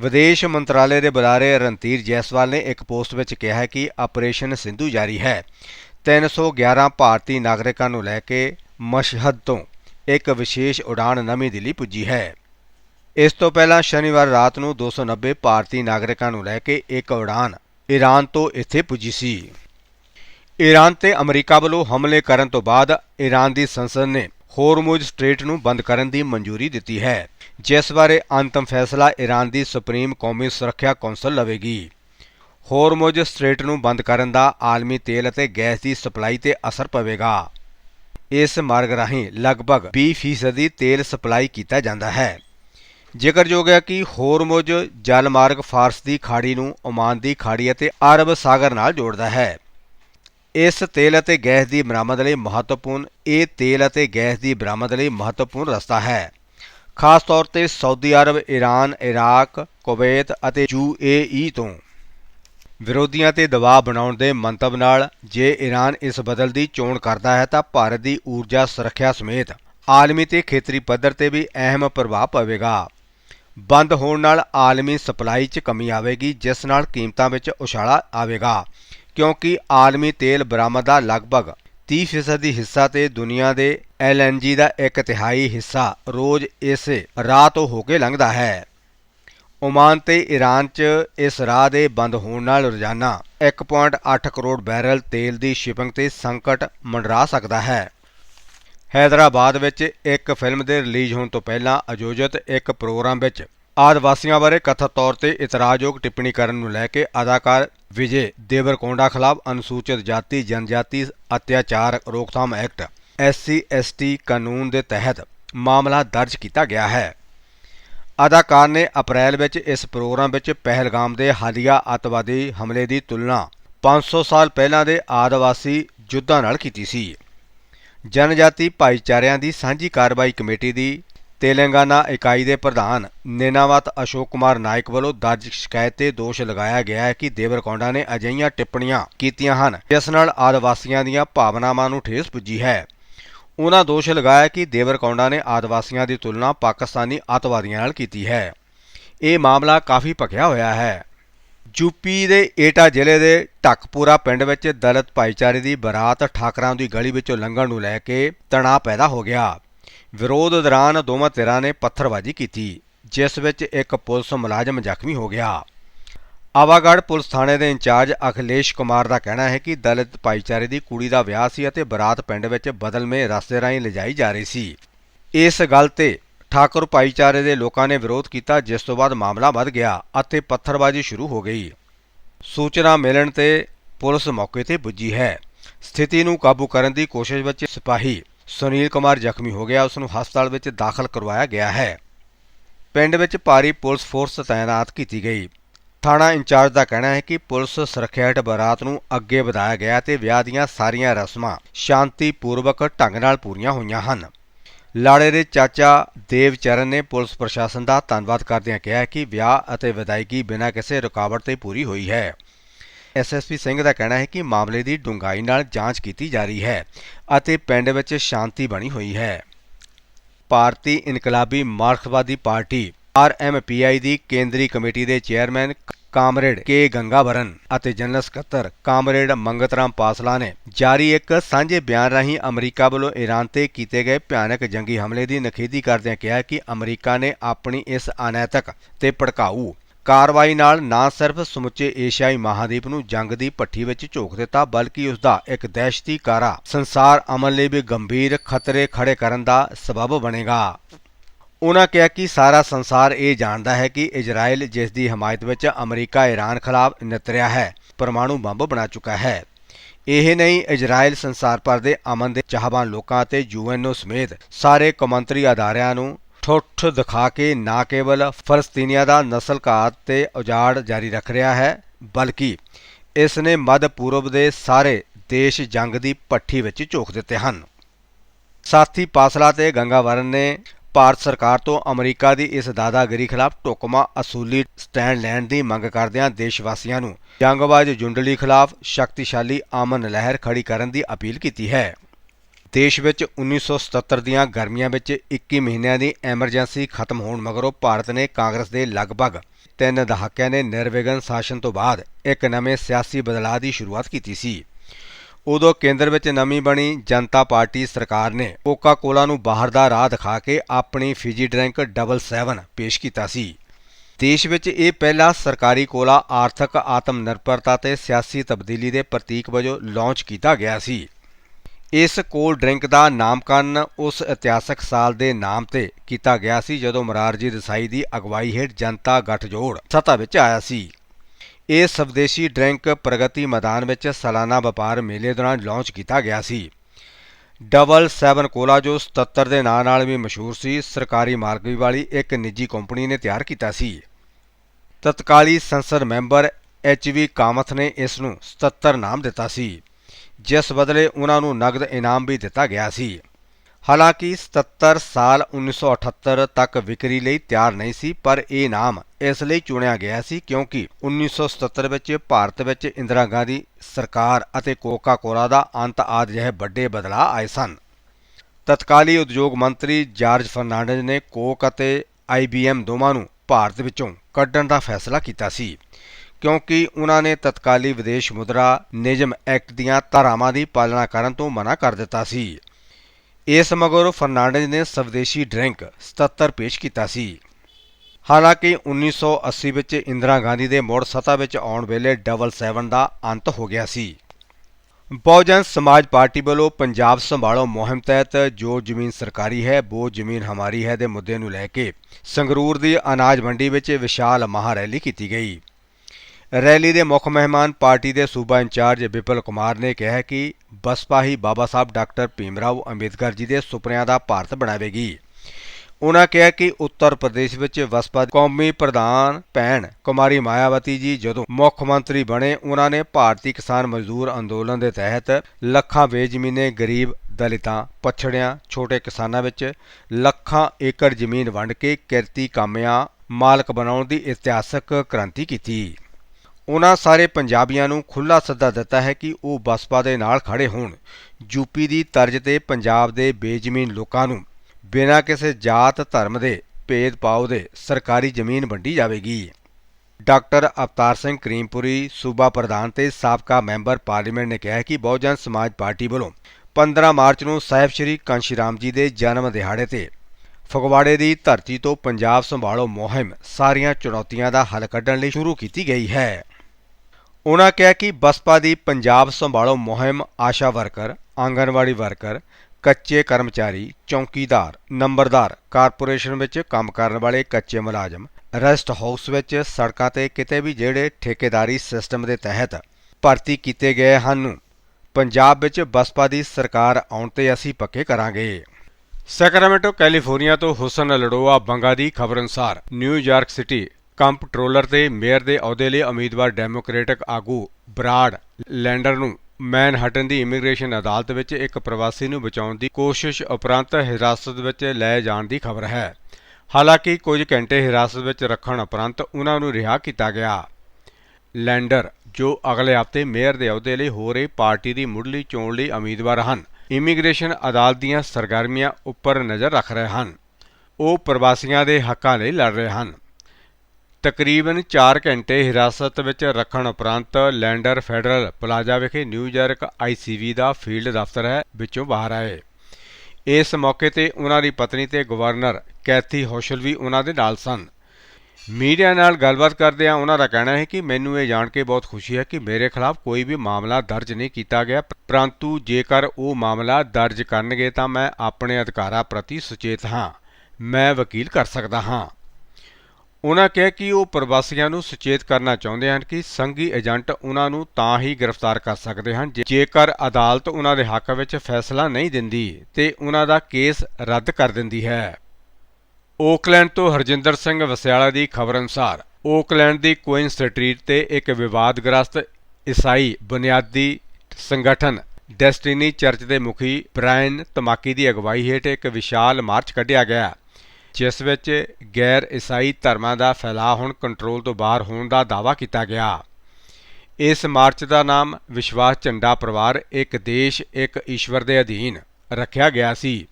ਵਿਦੇਸ਼ ਮੰਤਰਾਲੇ ਦੇ ਬੁਲਾਰੇ ਰਣਧੀਰ ਜੈਸਵਾਲ ਨੇ ਇੱਕ ਪੋਸਟ ਵਿੱਚ ਕਿਹਾ ਹੈ ਕਿ ਆਪਰੇਸ਼ਨ ਸਿੰਧੂ ਜਾਰੀ ਹੈ। 311 ਭਾਰਤੀ ਨਾਗਰਿਕਾਂ ਨੂੰ ਲੈ ਕੇ ਮਸ਼ਹਦ ਤੋਂ ਇੱਕ ਵਿਸ਼ੇਸ਼ ਉਡਾਨ ਨਵੀਂ ਦਿੱਲੀ ਪੁੱਜੀ ਹੈ। ਇਸ ਤੋਂ ਪਹਿਲਾਂ ਸ਼ਨੀਵਾਰ ਰਾਤ ਨੂੰ 290 ਭਾਰਤੀ ਨਾਗਰਿਕਾਂ ਨੂੰ ਲੈ ਕੇ ਇੱਕ ਉਡਾਨ ਈਰਾਨ ਤੋਂ ਇੱਥੇ ਪੁੱਜੀ ਸੀ। ਈਰਾਨ ਤੇ ਅਮਰੀਕਾ ਵੱਲੋਂ ਹਮਲੇ ਕਰਨ ਤੋਂ ਬਾਅਦ ਈਰਾਨ ਦੀ ਸੰਸਦ ਨੇ ਹੋਰਮੁਜ਼ ਸਟ੍ਰੇਟ ਨੂੰ ਬੰਦ ਕਰਨ ਦੀ ਮਨਜ਼ੂਰੀ ਦਿੱਤੀ ਹੈ। ਜਿਸ ਬਾਰੇ ਅੰਤਮ ਫੈਸਲਾ ਈਰਾਨ ਦੀ ਸੁਪਰੀਮ ਕੌਮੀ ਸੁਰੱਖਿਆ ਕੌਂਸਲ ਲਵੇਗੀ। ਹੋਰਮੁਜ਼ ਸਟ੍ਰੇਟ ਨੂੰ ਬੰਦ ਕਰਨ ਦਾ ਆਲਮੀ ਤੇਲ ਅਤੇ ਗੈਸ ਦੀ ਸਪਲਾਈ ਤੇ ਅਸਰ ਪਵੇਗਾ। ਇਸ ਮਾਰਗ ਰਾਹੀਂ ਲਗਭਗ 20% ਤੇਲ ਸਪਲਾਈ ਕੀਤਾ ਜਾਂਦਾ ਹੈ। ਜ਼ਿਕਰਯੋਗ ਹੈ ਕਿ ਹੋਰਮੁਜ਼ ਜਲ ਮਾਰਗ ਫਾਰਸ ਦੀ ਖਾੜੀ ਨੂੰ ਓਮਾਨ ਦੀ ਖਾੜੀ ਅਤੇ ਅਰਬ ਸਾਗਰ ਨਾਲ ਜੋੜਦਾ ਹੈ। ਇਸ ਤੇਲ ਅਤੇ ਗੈਸ ਦੀ ਬਰਾਮਦ ਲਈ ਮਹੱਤਵਪੂਰਨ ਇਹ ਤੇਲ ਅਤੇ ਗੈਸ ਦੀ ਬਰਾਮਦ ਲਈ ਮਹੱਤਵਪੂਰਨ ਰਸਤਾ ਹੈ। ਖਾਸ ਤੌਰ ਤੇ Saudi Arab, Iran, Iraq, Kuwait ਅਤੇ ਯੂਏਈ ਤੋਂ। ਵਿਰੋਧੀਆਂ ਤੇ ਦਬਾਅ ਬਣਾਉਣ ਦੇ ਮੰਤਵ ਨਾਲ ਜੇ ਈਰਾਨ ਇਸ ਬਦਲ ਦੀ ਚੋਣ ਕਰਦਾ ਹੈ ਤਾਂ ਭਾਰਤ ਦੀ ਊਰਜਾ ਸੁਰੱਖਿਆ ਸਮੇਤ ਆਲਮੀ ਤੇ ਖੇਤਰੀ ਪੱਧਰ ਤੇ ਵੀ ਅਹਿਮ ਪ੍ਰਭਾਵ ਪਵੇਗਾ। ਬੰਦ ਹੋਣ ਨਾਲ ਆਲਮੀ ਸਪਲਾਈ 'ਚ ਕਮੀ ਆਵੇਗੀ, ਜਿਸ ਨਾਲ ਕੀਮਤਾਂ ਵਿੱਚ ਉਛਾਲਾ ਆਵੇਗਾ। ਕਿਉਂਕਿ ਆਲਮੀ ਤੇਲ ਬਰਾਮਦ ਦਾ ਲਗਭਗ 30% ਦੀ ਹਿੱਸਾ ਤੇ ਦੁਨੀਆ ਦੇ ਐਲਐਨਜੀ ਦਾ ਇੱਕ ਤਿਹਾਈ ਹਿੱਸਾ ਰੋਜ਼ ਇਸੇ ਰਾਹ ਤੋਂ ਹੋ ਕੇ ਲੰਘਦਾ ਹੈ। ਓਮਾਨ ਤੇ ਈਰਾਨ 'ਚ ਇਸ ਰਾਹ ਦੇ ਬੰਦ ਹੋਣ ਨਾਲ ਰੋਜ਼ਾਨਾ 1.8 ਕਰੋੜ ਬੈਰਲ ਤੇਲ ਦੀ ਸ਼ਿਪਿੰਗ ਤੇ ਸੰਕਟ ਮੰਡਰਾ ਸਕਦਾ ਹੈ। ਹੈਦਰਾਬਾਦ ਵਿੱਚ ਇੱਕ ਫਿਲਮ ਦੇ ਰਿਲੀਜ਼ ਹੋਣ ਤੋਂ ਪਹਿਲਾਂ ਆਯੋਜਿਤ ਇੱਕ ਪ੍ਰੋਗਰਾਮ ਵਿੱਚ ਆਦਿਵਾਸੀਆਂ ਬਾਰੇ ਕਥਿਤ ਤੌਰ ਤੇ ਇਤਰਾਜ਼ਯੋਗ ਟਿੱਪਣੀ ਕਰਨ ਨੂੰ ਲੈ ਕੇ ਅਦਾਕਾਰ ਵਿਜੇ ਦੇਵਰਕੋਂਡਾ ਖਿਲਾਫ ਅਨੁਸੂਚਿਤ ਜਾਤੀ, ਜਨਜਾਤੀ, ਅਤਿਆਚਾਰ, ਰੋਕਥਾਮ ਐਕਟ, ਐਸਸੀ, ਐਸਟੀ ਕਾਨੂੰਨ ਦੇ ਤਹਿਤ ਮਾਮਲਾ ਦਰਜ ਕੀਤਾ ਗਿਆ ਹੈ। ਅਦਾਕਾਰ ਨੇ ਅਪ੍ਰੈਲ ਵਿੱਚ ਇਸ ਪ੍ਰੋਗਰਾਮ ਵਿੱਚ ਪਹਿਲਗਾਮ ਦੇ ਹਾਲੀਆ ਅੱਤਵਾਦੀ ਹਮਲੇ ਦੀ ਤੁਲਨਾ 500 ਸਾਲ ਪਹਿਲਾਂ ਦੇ ਆਦਿਵਾਸੀ ਯੁੱਧਾਂ ਨਾਲ ਕੀਤੀ ਸੀ। ਜਨਜਾਤੀ ਭਾਈਚਾਰਿਆਂ ਦੀ ਸਾਂਝੀ ਕਾਰਵਾਈ ਕਮੇਟੀ ਦੀ ਤੇਲੰਗਾਨਾ ਇਕਾਈ ਦੇ ਪ੍ਰਧਾਨ ਨੇਨਾਵਤ ਅਸ਼ੋਕ ਕੁਮਾਰ ਨਾਇਕ ਵੱਲੋਂ ਦਰਜ ਸ਼ਿਕਾਇਤ ਤੇ ਦੋਸ਼ ਲਗਾਇਆ ਗਿਆ ਹੈ ਕਿ ਦੇਵਰਕੌਂਡਾ ਨੇ ਅਜਿਹੀਆਂ ਟਿੱਪਣੀਆਂ ਕੀਤੀਆਂ ਹਨ, ਜਿਸ ਨਾਲ ਆਦਿਵਾਸੀਆਂ ਦੀਆਂ ਭਾਵਨਾਵਾਂ ਨੂੰ ਠੇਸ ਪੁੱਜੀ ਹੈ। ਉਹਨਾਂ ਦੋਸ਼ ਲਗਾਇਆ ਕਿ ਦੇਵਰਕੌਂਡਾ ਨੇ ਆਦਿਵਾਸੀਆਂ ਦੀ ਤੁਲਨਾ ਪਾਕਿਸਤਾਨੀ ਅੱਤਵਾਦੀਆਂ ਨਾਲ ਕੀਤੀ ਹੈ। ਇਹ ਮਾਮਲਾ ਕਾਫੀ ਭਖਿਆ ਹੋਇਆ ਹੈ। ਯੂਪੀ ਦੇ ਏਟਾ ਜ਼ਿਲ੍ਹੇ ਦੇ ਢੱਕਪੂਰਾ ਪਿੰਡ ਵਿੱਚ ਦਲਿਤ ਭਾਈਚਾਰੇ ਦੀ ਬਰਾਤ ਠਾਕਰਾਂ ਦੀ ਗਲੀ ਵਿੱਚੋਂ ਲੰਘਣ ਨੂੰ ਲੈ ਕੇ ਤਣਾਅ ਪੈਦਾ ਹੋ ਗਿਆ। ਵਿਰੋਧ ਦੌਰਾਨ ਦੋਵਾਂ ਧਿਰਾਂ ਨੇ ਪੱਥਰਬਾਜ਼ੀ ਕੀਤੀ, ਜਿਸ ਵਿੱਚ ਇੱਕ ਪੁਲਿਸ ਮੁਲਾਜ਼ਮ ਜ਼ਖਮੀ ਹੋ ਗਿਆ। ਆਵਾਗੜ ਪੁਲਿਸ ਥਾਣੇ ਦੇ ਇੰਚਾਰਜ ਅਖਿਲੇਸ਼ ਕੁਮਾਰ ਦਾ ਕਹਿਣਾ ਹੈ ਕਿ ਦਲਿਤ ਭਾਈਚਾਰੇ ਦੀ ਕੁੜੀ ਦਾ ਵਿਆਹ ਸੀ ਅਤੇ ਬਰਾਤ ਪਿੰਡ ਵਿੱਚ ਬਦਲਵੇਂ ਰਸਤੇ ਰਾਹੀਂ ਲਿਜਾਈ ਜਾ ਰਹੀ ਸੀ। ਇਸ ਗੱਲ ਤੇ ਠਾਕੁਰ ਭਾਈਚਾਰੇ ਦੇ ਲੋਕਾਂ ਨੇ ਵਿਰੋਧ ਕੀਤਾ, ਜਿਸ ਤੋਂ ਬਾਅਦ ਮਾਮਲਾ ਵੱਧ ਗਿਆ ਅਤੇ ਪੱਥਰਬਾਜ਼ੀ ਸ਼ੁਰੂ ਹੋ ਗਈ। ਸੂਚਨਾ ਮਿਲਣ ਤੇ ਪੁਲਿਸ ਮੌਕੇ ਤੇ ਪੁੱਜੀ ਹੈ। ਸਥਿਤੀ ਨੂੰ ਕਾਬੂ ਕਰਨ ਦੀ ਕੋਸ਼ਿਸ਼ ਵਿੱਚ ਸਿਪਾਹੀ ਸੁਨੀਲ ਕੁਮਾਰ ਜ਼ਖਮੀ ਹੋ ਗਿਆ। ਉਸ ਨੂੰ ਹਸਪਤਾਲ ਵਿੱਚ ਦਾਖਲ ਕਰਵਾਇਆ ਗਿਆ ਹੈ। ਪਿੰਡ ਵਿੱਚ ਭਾਰੀ ਪੁਲਿਸ ਫੋਰਸ ਤਾਇਨਾਤ ਕੀਤੀ ਗਈ। ਥਾਣਾ ਇੰਚਾਰਜ ਦਾ ਕਹਿਣਾ ਹੈ ਕਿ ਪੁਲਿਸ ਸੁਰੱਖਿਆ ਹੇਠ ਬਰਾਤ ਨੂੰ ਅੱਗੇ ਵਧਾਇਆ ਗਿਆ ਤੇ ਵਿਆਹ ਦੀਆਂ ਸਾਰੀਆਂ ਰਸਮਾਂ ਸ਼ਾਂਤੀਪੂਰਵਕ ਢੰਗ ਨਾਲ ਪੂਰੀਆਂ ਹੋਈਆਂ ਹਨ। ਲਾੜੇ ਦੇ ਚਾਚਾ ਦੇਵਚਰਨ ਨੇ ਪੁਲਿਸ ਪ੍ਰਸ਼ਾਸਨ ਦਾ ਧੰਨਵਾਦ ਕਰਦਿਆਂ ਕਿਹਾ ਕਿ ਵਿਆਹ ਅਤੇ ਵਿਦਾਇਗੀ ਬਿਨਾਂ ਕਿਸੇ ਰੁਕਾਵਟ ਤੇ ਪੂਰੀ ਹੋਈ ਹੈ। ਐਸਐਸਪੀ ਸਿੰਘ ਦਾ ਕਹਿਣਾ ਹੈ ਕਿ ਮਾਮਲੇ ਦੀ ਡੂੰਘਾਈ ਨਾਲ ਜਾਂਚ ਕੀਤੀ ਜਾ ਰਹੀ ਹੈ ਅਤੇ ਪਿੰਡ ਵਿੱਚ ਸ਼ਾਂਤੀ ਬਣੀ ਹੋਈ ਹੈ। ਭਾਰਤੀ ਇਨਕਲਾਬੀ ਮਾਰਕਸਵਾਦੀ ਪਾਰਟੀ ਆਰਐਮਪੀਆਈ ਦੀ ਕੇਂਦਰੀ ਕਮੇਟੀ ਦੇ ਚੇਅਰਮੈਨ ਕਾਮਰੇਡ ਕੇ ਗੰਗਾਵਰਨ ਅਤੇ ਜਨਰਲ ਸਕੱਤਰ ਕਾਮਰੇਡ ਮੰਗਤਰਾਮ ਪਾਸਲਾ ਨੇ ਜਾਰੀ ਇੱਕ ਸਾਂਝੇ ਬਿਆਨ ਰਾਹੀਂ ਅਮਰੀਕਾ ਵੱਲੋਂ ਈਰਾਨ ਤੇ ਕੀਤੇ ਗਏ ਭਿਆਨਕ ਜੰਗੀ ਹਮਲੇ ਦੀ ਨਖੇਦੀ ਕਰਦਿਆਂ ਕਿਹਾ ਕਿ ਅਮਰੀਕਾ ਨੇ ਆਪਣੀ ਇਸ ਅਨੈਤਿਕ ਤੇ ਭੜਕਾਊ ਕਾਰਵਾਈ ਨਾਲ ਨਾ ਸਿਰਫ ਸਮੁੱਚੇ ਏਸ਼ੀਆਈ ਮਹਾਦੀਪ ਨੂੰ ਜੰਗ ਦੀ ਭੱਠੀ ਵਿੱਚ ਝੋਕ ਦਿੱਤਾ, ਬਲਕਿ ਉਸ ਦਾ ਇੱਕ ਦਹਿਸ਼ਤੀ ਕਾਰਾ ਸੰਸਾਰ ਅਮਨ ਲਈ ਵੀ ਗੰਭੀਰ ਖਤਰੇ ਖੜੇ ਕਰਨ ਦਾ ਸਬਬ ਬਣੇਗਾ। ਉਹਨਾਂ ਕਿਹਾ ਕਿ ਸਾਰਾ ਸੰਸਾਰ ਇਹ ਜਾਣਦਾ ਹੈ ਕਿ ਇਜ਼ਰਾਈਲ ਜਿਸ ਦੀ ਹਮਾਇਤ ਵਿੱਚ ਅਮਰੀਕਾ ਈਰਾਨ ਖਿਲਾਫ ਨਿਤਰਿਆ ਹੈ, ਪਰਮਾਣੂ ਬੰਬ ਬਣਾ ਚੁੱਕਾ ਹੈ। ਇਹ ਨਹੀਂ ਇਜ਼ਰਾਈਲ ਸੰਸਾਰ ਭਰ ਦੇ ਅਮਨ ਦੇ ਚਾਹਵਾਨ ਲੋਕਾਂ ਅਤੇ ਯੂਐਨਓ ਸਮੇਤ ਸਾਰੇ ਕੌਮਾਂਤਰੀ ਅਦਾਰਿਆਂ ਨੂੰ ਠੁੱਠ ਦਿਖਾ ਕੇ ਨਾ ਕੇਵਲ ਫਲਸਤੀਨੀਆਂ ਦਾ ਨਸਲ ਘਾਤ ਤੇ ਉਜਾੜ ਜਾਰੀ ਰੱਖ ਰਿਹਾ ਹੈ, ਬਲਕਿ ਇਸ ਨੇ ਮੱਧ ਪੂਰਬ ਦੇ ਸਾਰੇ ਦੇਸ਼ ਜੰਗ ਦੀ ਭੱਠੀ ਵਿੱਚ ਝੋਕ ਦਿੱਤੇ ਹਨ। ਸਾਥੀ ਪਾਸਲਾ ਤੇ ਗੰਗਾਵਰਨ ਨੇ ਭਾਰਤ ਸਰਕਾਰ ਤੋਂ ਅਮਰੀਕਾ ਦੀ ਇਸ ਦਾਦਾਗਿਰੀ ਖਿਲਾਫ ਢੁਕਮਾ ਅਸੂਲੀ ਸਟੈਂਡ ਲੈਣ ਦੀ ਮੰਗ ਕਰਦਿਆਂ ਦੇਸ਼ ਵਾਸੀਆਂ ਨੂੰ ਜੰਗਬਾਜ਼ ਜੁੰਡਲੀ ਖਿਲਾਫ ਸ਼ਕਤੀਸ਼ਾਲੀ ਅਮਨ ਲਹਿਰ ਖੜੀ ਕਰਨ ਦੀ ਅਪੀਲ ਕੀਤੀ ਹੈ। ਦੇਸ਼ ਵਿੱਚ 1977 ਦੀਆਂ ਗਰਮੀਆਂ ਵਿੱਚ 21 ਮਹੀਨਿਆਂ ਦੀ ਐਮਰਜੈਂਸੀ ਖਤਮ ਹੋਣ ਮਗਰੋਂ ਭਾਰਤ ਨੇ ਕਾਂਗਰਸ ਦੇ ਲਗਭਗ ਤਿੰਨ ਦਹਾਕਿਆਂ ਦੇ ਨਿਰਵਿਘਨ ਸ਼ਾਸਨ ਤੋਂ ਬਾਅਦ ਇੱਕ ਨਵੇਂ ਸਿਆਸੀ ਬਦਲਾਅ ਦੀ ਸ਼ੁਰੂਆਤ ਕੀਤੀ ਸੀ। ਉਦੋਂ ਕੇਂਦਰ ਵਿੱਚ ਨਵੀਂ ਬਣੀ ਜਨਤਾ ਪਾਰਟੀ ਸਰਕਾਰ ਨੇ ਕੋਕਾ ਕੋਲਾ ਨੂੰ ਬਾਹਰ ਦਾ ਰਾਹ ਦਿਖਾ ਕੇ ਆਪਣੀ ਫਿਜੀ ਡਰਿੰਕ ਡਬਲ 7 ਪੇਸ਼ ਕੀਤਾ ਸੀ। ਦੇਸ਼ ਵਿੱਚ ਇਹ ਪਹਿਲਾ ਸਰਕਾਰੀ ਕੋਲਾ ਆਰਥਿਕ ਆਤਮ ਨਿਰਭਰਤਾ ਤੇ ਸਿਆਸੀ ਤਬਦੀਲੀ ਦੇ ਪ੍ਰਤੀਕ ਵਜੋਂ ਲਾਂਚ ਕੀਤਾ ਗਿਆ ਸੀ। ਇਸ ਕੋਲ ਡਰਿੰਕ ਦਾ ਨਾਮਕਰਨ ਉਸ ਇਤਿਹਾਸਕ ਸਾਲ ਦੇ ਨਾਮ ਤੇ ਕੀਤਾ ਗਿਆ ਸੀ ਜਦੋਂ ਮਰਾਰਜੀ ਦੇਸਾਈ ਦੀ ਅਗਵਾਈ ਹੇਠ ਜਨਤਾ ਗੱਠਜੋੜ ਸੱਤਾ ਵਿੱਚ ਆਇਆ ਸੀ। ਇਹ ਸਵਦੇਸ਼ੀ ਡਰਿੰਕ ਪ੍ਰਗਤੀ ਮੈਦਾਨ ਵਿੱਚ ਸਾਲਾਨਾ ਵਪਾਰ ਮੇਲੇ ਦੌਰਾਨ ਲਾਂਚ ਕੀਤਾ ਗਿਆ ਸੀ ਡਬਲ 7 ਕੋਲਾ ਜੋ 77 ਦੇ ਨਾਂ ਨਾਲ ਵੀ ਮਸ਼ਹੂਰ ਸੀ, ਸਰਕਾਰੀ ਮਾਲਕੀ ਵਾਲੀ ਇੱਕ ਨਿੱਜੀ ਕੰਪਨੀ ਨੇ ਤਿਆਰ ਕੀਤਾ ਸੀ ਤਤਕਾਲੀ ਸੰਸਦ ਮੈਂਬਰ ਐਚ.ਵੀ. ਕਾਮਥ ਨੇ ਇਸ ਨੂੰ 77 ਨਾਮ ਦਿੱਤਾ ਸੀ, ਜਿਸ ਬਦਲੇ ਉਹਨਾਂ ਨੂੰ ਨਗਦ ਇਨਾਮ ਵੀ ਦਿੱਤਾ ਗਿਆ ਸੀ ਹਾਲਾਂਕਿ 77 ਸਾਲ 1978 ਤੱਕ ਵਿਕਰੀ ਲਈ ਤਿਆਰ ਨਹੀਂ ਸੀ, ਪਰ ਇਹ ਨਾਮ ਇਸ ਲਈ ਚੁਣਿਆ ਗਿਆ ਸੀ ਕਿਉਂਕਿ 1977 ਵਿੱਚ ਭਾਰਤ ਵਿੱਚ ਇੰਦਰਾ ਗਾਂਧੀ ਸਰਕਾਰ ਅਤੇ ਕੋਕਾ ਕੋਲਾ ਦਾ ਅੰਤ ਆਦਿ ਜਿਹੇ ਵੱਡੇ ਬਦਲਾਅ ਆਏ ਸਨ। ਤਤਕਾਲੀ ਉਦਯੋਗ ਮੰਤਰੀ ਜਾਰਜ ਫਰਨਾਂਡਜ਼ ਨੇ ਕੋਕ ਅਤੇ ਆਈਬੀਐਮ ਦੋਵਾਂ ਨੂੰ ਭਾਰਤ ਵਿੱਚੋਂ ਕੱਢਣ ਦਾ ਫੈਸਲਾ ਕੀਤਾ ਸੀ ਕਿਉਂਕਿ ਉਹਨਾਂ ਨੇ ਤਤਕਾਲੀ ਵਿਦੇਸ਼ ਮੁਦਰਾ ਨਿਯਮ ਐਕਟ ਦੀਆਂ ਧਾਰਾਵਾਂ ਦੀ ਪਾਲਣਾ ਕਰਨ ਤੋਂ ਮਨਾ ਕਰ ਦਿੱਤਾ ਸੀ। ਇਸ ਮਗਰੋਂ ਫਰਨਾਂਡਜ਼ ਨੇ ਸਵਦੇਸ਼ੀ ਡਰਿੰਕ 77 ਪੇਸ਼ ਕੀਤਾ ਸੀ। ਹਾਲਾਂਕਿ 1980 ਵਿੱਚ ਇੰਦਰਾ ਗਾਂਧੀ ਦੇ ਮੁੜ ਸੱਤਾ ਵਿੱਚ ਆਉਣ ਵੇਲੇ ਡਬਲ 7 ਦਾ ਅੰਤ ਹੋ ਗਿਆ ਸੀ। ਬਹੁਜਨ ਸਮਾਜ ਪਾਰਟੀ ਵੱਲੋਂ ਪੰਜਾਬ ਸੰਭਾਲੋ ਮੁਹਿੰਮ ਤਹਿਤ ਜੋ ਜ਼ਮੀਨ ਸਰਕਾਰੀ ਹੈ, ਉਹ ਜ਼ਮੀਨ ਹਮਾਰੀ ਹੈ ਦੇ ਮੁੱਦੇ ਨੂੰ ਲੈ ਕੇ ਸੰਗਰੂਰ ਦੀ ਅਨਾਜ ਮੰਡੀ ਵਿੱਚ ਵਿਸ਼ਾਲ ਮਹਾਰੈਲੀ ਕੀਤੀ ਗਈ। ਰੈਲੀ ਦੇ ਮੁੱਖ ਮਹਿਮਾਨ ਪਾਰਟੀ ਦੇ ਸੂਬਾ ਇੰਚਾਰਜ ਵਿਪਲ ਕੁਮਾਰ ਨੇ ਕਿਹਾ ਕਿ ਬਸਪਾ ਹੀ ਬਾਬਾ ਸਾਹਿਬ ਡਾਕਟਰ ਭੀਮਰਾਓ ਅੰਬੇਦਕਰ ਜੀ ਦੇ ਸੁਪਨਿਆਂ ਦਾ ਭਾਰਤ ਬਣਾਵੇਗੀ। ਉਹਨਾਂ ਕਿਹਾ ਕਿ ਉੱਤਰ ਪ੍ਰਦੇਸ਼ ਵਿੱਚ ਬਸਪਾ ਕੌਮੀ ਪ੍ਰਧਾਨ ਭੈਣ ਕੁਮਾਰੀ ਮਾਇਆਵਤੀ ਜੀ ਜਦੋਂ ਮੁੱਖ ਮੰਤਰੀ ਬਣੇ ਉਹਨਾਂ ਨੇ ਭਾਰਤੀ ਕਿਸਾਨ ਮਜ਼ਦੂਰ ਅੰਦੋਲਨ ਦੇ ਤਹਿਤ ਲੱਖਾਂ ਬੇਜ਼ਮੀਨੇ ਗਰੀਬ ਦਲਿਤਾਂ, ਪਛੜਿਆਂ, ਛੋਟੇ ਕਿਸਾਨਾਂ ਵਿੱਚ ਲੱਖਾਂ ਏਕੜ ਜ਼ਮੀਨ ਵੰਡ ਕੇ ਕਿਰਤੀ ਕਾਮਿਆਂ ਮਾਲਕ ਬਣਾਉਣ ਦੀ ਇਤਿਹਾਸਕ ਕ੍ਰਾਂਤੀ ਕੀਤੀ। ਉਹਨਾਂ ਸਾਰੇ ਪੰਜਾਬੀਆਂ ਨੂੰ ਖੁੱਲਾ ਸੱਦਾ ਦਿੱਤਾ ਹੈ ਕਿ ਉਹ ਬਸਪਾ ਦੇ ਨਾਲ ਖੜੇ ਹੋਣ। ਯੂਪੀ ਦੀ ਤਰਜ਼ ਤੇ ਪੰਜਾਬ ਦੇ ਬੇਜ਼ਮੀਨ ਲੋਕਾਂ ਨੂੰ ਬਿਨਾਂ ਕਿਸੇ ਜਾਤ, ਧਰਮ ਦੇ, ਭੇਦਭਾਵ ਦੇ ਸਰਕਾਰੀ ਜ਼ਮੀਨ ਵੰਡੀ ਜਾਵੇਗੀ। ਡਾਕਟਰ ਅਵਤਾਰ ਸਿੰਘ ਕਰੀਮਪੁਰੀ, ਸੂਬਾ ਪ੍ਰਧਾਨ ਤੇ ਸਾਬਕਾ ਮੈਂਬਰ ਪਾਰਲੀਮੈਂਟ ਨੇ ਕਿਹਾ ਕਿ ਬਹੁਜਨ ਸਮਾਜ ਪਾਰਟੀ ਵੱਲੋਂ 15 ਮਾਰਚ ਨੂੰ ਸਾਹਿਬ ਸ੍ਰੀ ਕਾਂਸ਼ੀ ਰਾਮ ਜੀ ਦੇ ਜਨਮ ਦਿਹਾੜੇ ਤੇ ਫਗਵਾੜੇ ਦੀ ਧਰਤੀ ਤੋਂ ਪੰਜਾਬ ਸੰਭਾਲੋ ਮੁਹਿੰਮ ਸਾਰੀਆਂ ਚੁਣੌਤੀਆਂ ਦਾ ਹੱਲ ਕੱਢਣ ਲਈ ਸ਼ੁਰੂ ਕੀਤੀ ਗਈ ਹੈ। ਉਨ੍ਹਾਂ ਕਿਹਾ ਕਿ ਬਸਪਾ ਦੀ ਪੰਜਾਬ ਸੰਭਾਲੋ ਮੁਹਿੰਮ ਆਸ਼ਾ ਵਰਕਰ ਆਂਗਨਵਾੜੀ ਵਰਕਰ, ਕੱਚੇ ਕਰਮਚਾਰੀ, ਚੌਕੀਦਾਰ, ਨੰਬਰਦਾਰ, ਕਾਰਪੋਰੇਸ਼ਨ ਵਿੱਚ ਕੰਮ ਕਰਨ ਵਾਲੇ ਕੱਚੇ ਮੁਲਾਜ਼ਮ, ਰੈਸਟ ਹਾਊਸ ਵਿੱਚ ਸੜਕਾਂ ਤੇ ਕਿਤੇ ਵੀ ਜਿਹੜੇ ਠੇਕੇਦਾਰੀ ਸਿਸਟਮ ਦੇ ਤਹਿਤ ਭਰਤੀ ਕੀਤੇ ਗਏ ਹਨ। ਪੰਜਾਬ ਵਿੱਚ ਬਸਪਾ ਦੀ ਸਰਕਾਰ ਆਉਣ ਤੇ ਅਸੀਂ ਪੱਕੇ ਕਰਾਂਗੇ। ਸੈਕਰਾਮੈਂਟੋ, ਕੈਲੀਫੋਰਨੀਆ ਤੋਂ ਹੁਸਨ ਲੜੋਆ, ਬੰਗਾ ਦੀ ਖਬਰ ਅਨੁਸਾਰ ਨਿਊਯਾਰਕ ਸਿਟੀ। ਕੰਪਟਰੋਲਰ ਤੇ ਮੇਅਰ ਦੇ ਅਹੁਦੇ ਲਈ ਉਮੀਦਵਾਰ ਡੈਮੋਕ੍ਰੈਟਿਕ ਆਗੂ ਬਰਾਡ ਲੈਂਡਰ ਨੂੰ ਮੈਨਹਟਨ ਦੀ ਇਮੀਗ੍ਰੇਸ਼ਨ ਅਦਾਲਤ ਵਿੱਚ ਇੱਕ ਪ੍ਰਵਾਸੀ ਨੂੰ ਬਚਾਉਣ ਦੀ ਕੋਸ਼ਿਸ਼ ਉਪਰੰਤ ਹਿਰਾਸਤ ਵਿੱਚ ਲਏ ਜਾਣ ਦੀ ਖਬਰ ਹੈ। ਹਾਲਾਂਕਿ ਕੁਝ ਘੰਟੇ ਹਿਰਾਸਤ ਵਿੱਚ ਰੱਖਣ ਉਪਰੰਤ ਉਹਨਾਂ ਨੂੰ ਰਿਹਾ ਕੀਤਾ ਗਿਆ। ਲੈਂਡਰ, ਜੋ ਅਗਲੇ ਹਫ਼ਤੇ ਮੇਅਰ ਦੇ ਅਹੁਦੇ ਲਈ ਹੋ ਰਹੀ ਪਾਰਟੀ ਦੀ ਮੁੱਢਲੀ ਚੋਣ ਲਈ ਉਮੀਦਵਾਰ ਹਨ, ਇਮੀਗ੍ਰੇਸ਼ਨ ਅਦਾਲਤ ਦੀਆਂ ਸਰਗਰਮੀਆਂ ਉੱਪਰ ਨਜ਼ਰ ਰੱਖ ਰਹੇ ਹਨ। ਉਹ ਪ੍ਰਵਾਸੀਆਂ ਦੇ ਹੱਕਾਂ ਲਈ ਲੜ ਰਹੇ ਹਨ। ਤਕਰੀਬਨ 4 ਘੰਟੇ ਹਿਰਾਸਤ ਵਿੱਚ ਰੱਖਣ ਉਪਰੰਤ ਲੈਂਡਰ ਫੈਡਰਲ ਪਲਾਜ਼ਾ ਵਿਖੇ ਨਿਊਯਾਰਕ ਆਈਸੀਵੀ ਦਾ ਫੀਲਡ ਦਫ਼ਤਰ ਹੈ, ਵਿੱਚੋਂ ਬਾਹਰ ਆਏ। ਇਸ ਮੌਕੇ ਤੇ ਉਹਨਾਂ ਦੀ ਪਤਨੀ ਤੇ ਗਵਰਨਰ ਕੈਥੀ ਹੋਸ਼ਲ ਵੀ ਉਹਨਾਂ ਦੇ ਨਾਲ ਸਨ। ਮੀਡੀਆ ਨਾਲ ਗੱਲਬਾਤ ਕਰਦਿਆਂ ਉਹਨਾਂ ਦਾ ਕਹਿਣਾ ਹੈ ਕਿ ਮੈਨੂੰ ਇਹ ਜਾਣ ਕੇ ਬਹੁਤ ਖੁਸ਼ੀ ਹੈ ਕਿ ਮੇਰੇ ਖਿਲਾਫ ਕੋਈ ਵੀ ਮਾਮਲਾ ਦਰਜ ਨਹੀਂ ਕੀਤਾ ਗਿਆ, ਪਰੰਤੂ ਜੇਕਰ ਉਹ ਮਾਮਲਾ ਦਰਜ ਕਰਨਗੇ ਤਾਂ ਮੈਂ ਆਪਣੇ ਅਧਿਕਾਰਾਂ ਪ੍ਰਤੀ ਸੁਚੇਤ ਹਾਂ। ਮੈਂ ਵਕੀਲ ਕਰ ਸਕਦਾ ਹਾਂ। ਉਹਨਾਂ ਕਿਹਾ ਕਿ ਉਹ ਪ੍ਰਵਾਸੀਆਂ ਨੂੰ ਸੁਚੇਤ ਕਰਨਾ ਚਾਹੁੰਦੇ ਹਨ ਕਿ ਸੰਘੀ ਏਜੰਟ ਉਹਨਾਂ ਨੂੰ ਤਾਂ ਹੀ ਗ੍ਰਿਫਤਾਰ ਕਰ ਸਕਦੇ ਹਨ ਜੇ- ਜੇਕਰ ਅਦਾਲਤ ਉਹਨਾਂ ਦੇ ਹੱਕ ਵਿੱਚ ਫੈਸਲਾ ਨਹੀਂ ਦਿੰਦੀ ਤੇ ਉਹਨਾਂ ਦਾ ਕੇਸ ਰੱਦ ਕਰ ਦਿੰਦੀ ਹੈ। ਓਕਲੈਂਡ ਤੋਂ ਹਰਜਿੰਦਰ ਸਿੰਘ ਵਸਿਆਲਾ ਦੀ ਖਬਰ ਅਨੁਸਾਰ ਓਕਲੈਂਡ ਦੀ ਕੁਇਨ ਸਟਰੀਟ ਤੇ ਇੱਕ ਵਿਵਾਦਗ੍ਰਸਤ ਈਸਾਈ ਬੁਨਿਆਦੀ ਸੰਗਠਨ ਡੈਸਟੀਨੀ ਚਰਚ ਦੇ ਮੁਖੀ ਬ੍ਰਾਇਨ ਤਮਾਕੀ ਦੀ ਅਗਵਾਈ ਹੇਠ ਇੱਕ ਵਿਸ਼ਾਲ ਮਾਰਚ ਕੱਢਿਆ ਗਿਆ। ਜਿਸ ਵਿੱਚ ਗੈਰ ਈਸਾਈ ਧਰਮਾਂ ਦਾ ਫੈਲਾਅ ਹੁਣ ਕੰਟਰੋਲ ਤੋਂ ਬਾਹਰ ਹੋਣ ਦਾ ਦਾਅਵਾ ਕੀਤਾ ਗਿਆ। ਇਸ ਮਾਰਚ ਦਾ ਨਾਮ ਵਿਸ਼ਵਾਸ ਝੰਡਾ ਪਰਿਵਾਰ, ਇੱਕ ਦੇਸ਼, ਇੱਕ ਈਸ਼ਵਰ ਦੇ ਅਧੀਨ ਰੱਖਿਆ ਗਿਆ ਸੀ,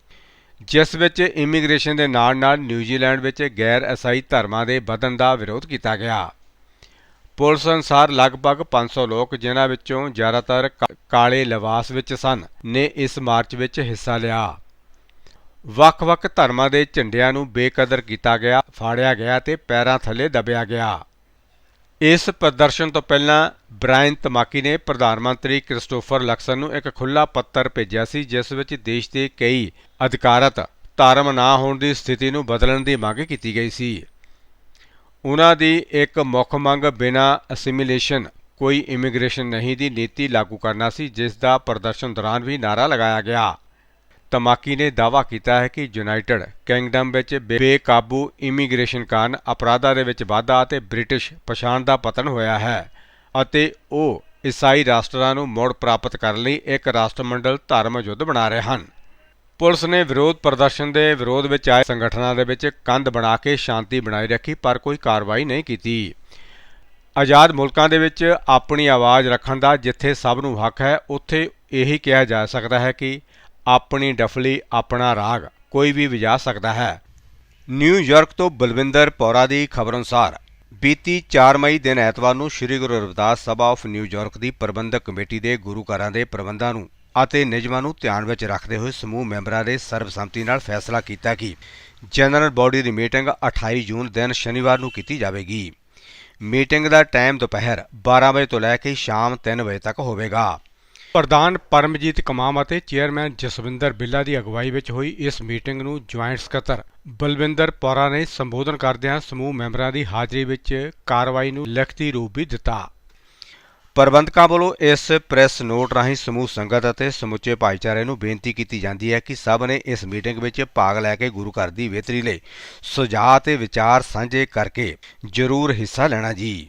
ਜਿਸ ਵਿੱਚ ਇਮੀਗ੍ਰੇਸ਼ਨ ਦੇ ਨਾਲ-ਨਾਲ ਨਿਊਜ਼ੀਲੈਂਡ ਵਿੱਚ ਗੈਰ ਈਸਾਈ ਧਰਮਾਂ ਦੇ ਵਧਣ ਦਾ ਵਿਰੋਧ ਕੀਤਾ ਗਿਆ। ਪੁਲਿਸ ਅਨੁਸਾਰ ਲਗਭਗ 500 ਲੋਕ ਜਿਨ੍ਹਾਂ ਵਿੱਚੋਂ ਜ਼ਿਆਦਾਤਰ ਕ- ਕਾਲੇ ਲਿਬਾਸ ਵਿੱਚ ਸਨ, ਨੇ ਇਸ ਮਾਰਚ ਵਿੱਚ ਹਿੱਸਾ ਲਿਆ। ਵੱਖ-ਵੱਖ ਧਰਮਾਂ ਦੇ ਝੰਡਿਆਂ ਨੂੰ ਬੇਕਦਰ ਕੀਤਾ ਗਿਆ, ਫਾੜਿਆ ਗਿਆ ਤੇ ਪੈਰਾਂ ਥੱਲੇ ਦਬਿਆ ਗਿਆ। ਇਸ ਪ੍ਰਦਰਸ਼ਨ ਤੋਂ ਪਹਿਲਾਂ ਬ੍ਰਾਇਨ ਤਮਾਕੀ ਨੇ ਪ੍ਰਧਾਨ ਮੰਤਰੀ ਕ੍ਰਿਸਟੋਫਰ ਲਕਸਨ ਨੂੰ ਇੱਕ ਖੁੱਲ੍ਹਾ ਪੱਤਰ ਭੇਜਿਆ ਸੀ, ਜਿਸ ਵਿੱਚ ਦੇਸ਼ ਦੇ ਕਈ ਅਧਿਕਾਰਤ ਧਰਮ ਨਾ ਹੋਣ ਦੀ ਸਥਿਤੀ ਨੂੰ ਬਦਲਣ ਦੀ ਮੰਗ ਕੀਤੀ ਗਈ ਸੀ। ਉਹਨਾਂ ਦੀ ਇੱਕ ਮੁੱਖ ਮੰਗ ਬਿਨਾਂ ਅਸਿਮੀਲੇਸ਼ਨ, ਕੋਈ ਇਮੀਗ੍ਰੇਸ਼ਨ ਨਹੀਂ ਦੀ ਨੀਤੀ ਲਾਗੂ ਕਰਨਾ ਸੀ, ਜਿਸ ਦਾ ਪ੍ਰਦਰਸ਼ਨ ਦੌਰਾਨ ਵੀ ਨਾਰਾ ਲਗਾਇਆ ਗਿਆ। ਤਮਾਕੀ ਨੇ ਦਾਅਵਾ ਕੀਤਾ ਹੈ ਕਿ ਯੂਨਾਈਟਿਡ ਕਿੰਗਡਮ ਵਿੱਚ ਬੇਕਾਬੂ ਇਮੀਗ੍ਰੇਸ਼ਨ ਕਾਰਨ ਅਪਰਾਧਾਂ ਦੇ ਵਿੱਚ ਵਾਧਾ ਅਤੇ ਬ੍ਰਿਟਿਸ਼ ਪਛਾਣ ਦਾ ਪਤਨ ਹੋਇਆ ਹੈ ਅਤੇ ਉਹ ਈਸਾਈ ਰਾਸ਼ਟਰਾਂ ਨੂੰ ਮੁੜ ਪ੍ਰਾਪਤ ਕਰਨ ਲਈ ਇੱਕ ਰਾਸ਼ਟਰਮੰਡਲ ਧਰਮ ਯੁੱਧ ਬਣਾ ਰਹੇ ਹਨ। ਪੁਲਿਸ ਨੇ ਵਿਰੋਧ ਪ੍ਰਦਰਸ਼ਨ ਦੇ ਵਿਰੋਧ ਵਿੱਚ ਆਏ ਸੰਗਠਨਾਂ ਦੇ ਵਿੱਚ ਕੰਧ ਬਣਾ ਕੇ ਸ਼ਾਂਤੀ ਬਣਾਈ ਰੱਖੀ, ਪਰ ਕੋਈ ਕਾਰਵਾਈ ਨਹੀਂ ਕੀਤੀ। ਆਜ਼ਾਦ ਮੁਲਕਾਂ ਦੇ ਵਿੱਚ ਆਪਣੀ ਆਵਾਜ਼ ਰੱਖਣ ਦਾ ਜਿੱਥੇ ਸਭ ਨੂੰ ਹੱਕ ਹੈ, ਉੱਥੇ ਇਹੀ ਕਿਹਾ ਜਾ ਸਕਦਾ ਹੈ ਕਿ ਆਪਣੀ ਡਫਲੀ ਆਪਣਾ ਰਾਗ ਕੋਈ ਵੀ ਵਜਾ ਸਕਦਾ ਹੈ। ਨਿਊਯਾਰਕ ਤੋਂ ਬਲਵਿੰਦਰ ਪੌਰਾ ਦੀ ਖਬਰ ਅਨੁਸਾਰ ਬੀਤੀ 4 ਮਈ ਦਿਨ ਐਤਵਾਰ ਨੂੰ Shri Guru Ravidas Sabha of New York ਦੀ ਪ੍ਰਬੰਧਕ ਕਮੇਟੀ ਦੇ ਗੁਰੂ ਘਰਾਂ ਦੇ ਪ੍ਰਬੰਧਾਂ ਨੂੰ ਅਤੇ ਨਿਯਮਾਂ ਨੂੰ ਧਿਆਨ ਵਿੱਚ ਰੱਖਦੇ ਹੋਏ ਸਮੂਹ ਮੈਂਬਰਾਂ ਨੇ ਸਰਬਸੰਮਤੀ ਨਾਲ ਫੈਸਲਾ ਕੀਤਾ ਕਿ ਜਨਰਲ ਬਾਡੀ ਦੀ ਮੀਟਿੰਗ 28 ਜੂਨ ਦਿਨ ਸ਼ਨੀਵਾਰ ਨੂੰ ਕੀਤੀ ਜਾਵੇਗੀ। ਮੀਟਿੰਗ ਦਾ ਟਾਈਮ ਦੁਪਹਿਰ 12 ਵਜੇ ਤੋਂ ਲੈ ਕੇ ਸ਼ਾਮ 3 ਵਜੇ ਤੱਕ ਹੋਵੇਗਾ। ਪ੍ਰਧਾਨ ਪਰਮਜੀਤ ਕਮਾਮ ਅਤੇ ਚੇਅਰਮੈਨ ਜਸਵਿੰਦਰ ਬਿੱਲਾ ਦੀ ਅਗਵਾਈ ਵਿੱਚ ਹੋਈ ਇਸ ਮੀਟਿੰਗ ਨੂੰ ਜੁਆਇੰਟ ਸਕੱਤਰ ਬਲਵਿੰਦਰ ਪੌਰਾ ਨੇ ਸੰਬੋਧਨ ਕਰਦਿਆਂ ਸਮੂਹ ਮੈਂਬਰਾਂ ਦੀ ਹਾਜ਼ਰੀ ਵਿੱਚ ਕਾਰਵਾਈ ਨੂੰ ਲਿਖਤੀ ਰੂਪ ਵੀ ਦਿੱਤਾ। ਪ੍ਰਬੰਧਕਾਂ ਵੱਲੋਂ ਇਸ ਪ੍ਰੈਸ ਨੋਟ ਰਾਹੀਂ ਸਮੂਹ ਸੰਗਤ ਅਤੇ ਸਮੁੱਚੇ ਭਾਈਚਾਰੇ ਨੂੰ ਬੇਨਤੀ ਕੀਤੀ ਜਾਂਦੀ ਹੈ ਕਿ ਸਭ ਨੇ ਇਸ ਮੀਟਿੰਗ ਵਿੱਚ ਭਾਗ ਲੈ ਕੇ ਗੁਰੂ ਘਰ ਦੀ ਬਿਹਤਰੀ ਲਈ ਸੁਝਾਅ ਤੇ ਵਿਚਾਰ ਸਾਂਝੇ ਕਰਕੇ ਜ਼ਰੂਰ ਹਿੱਸਾ ਲੈਣਾ ਜੀ।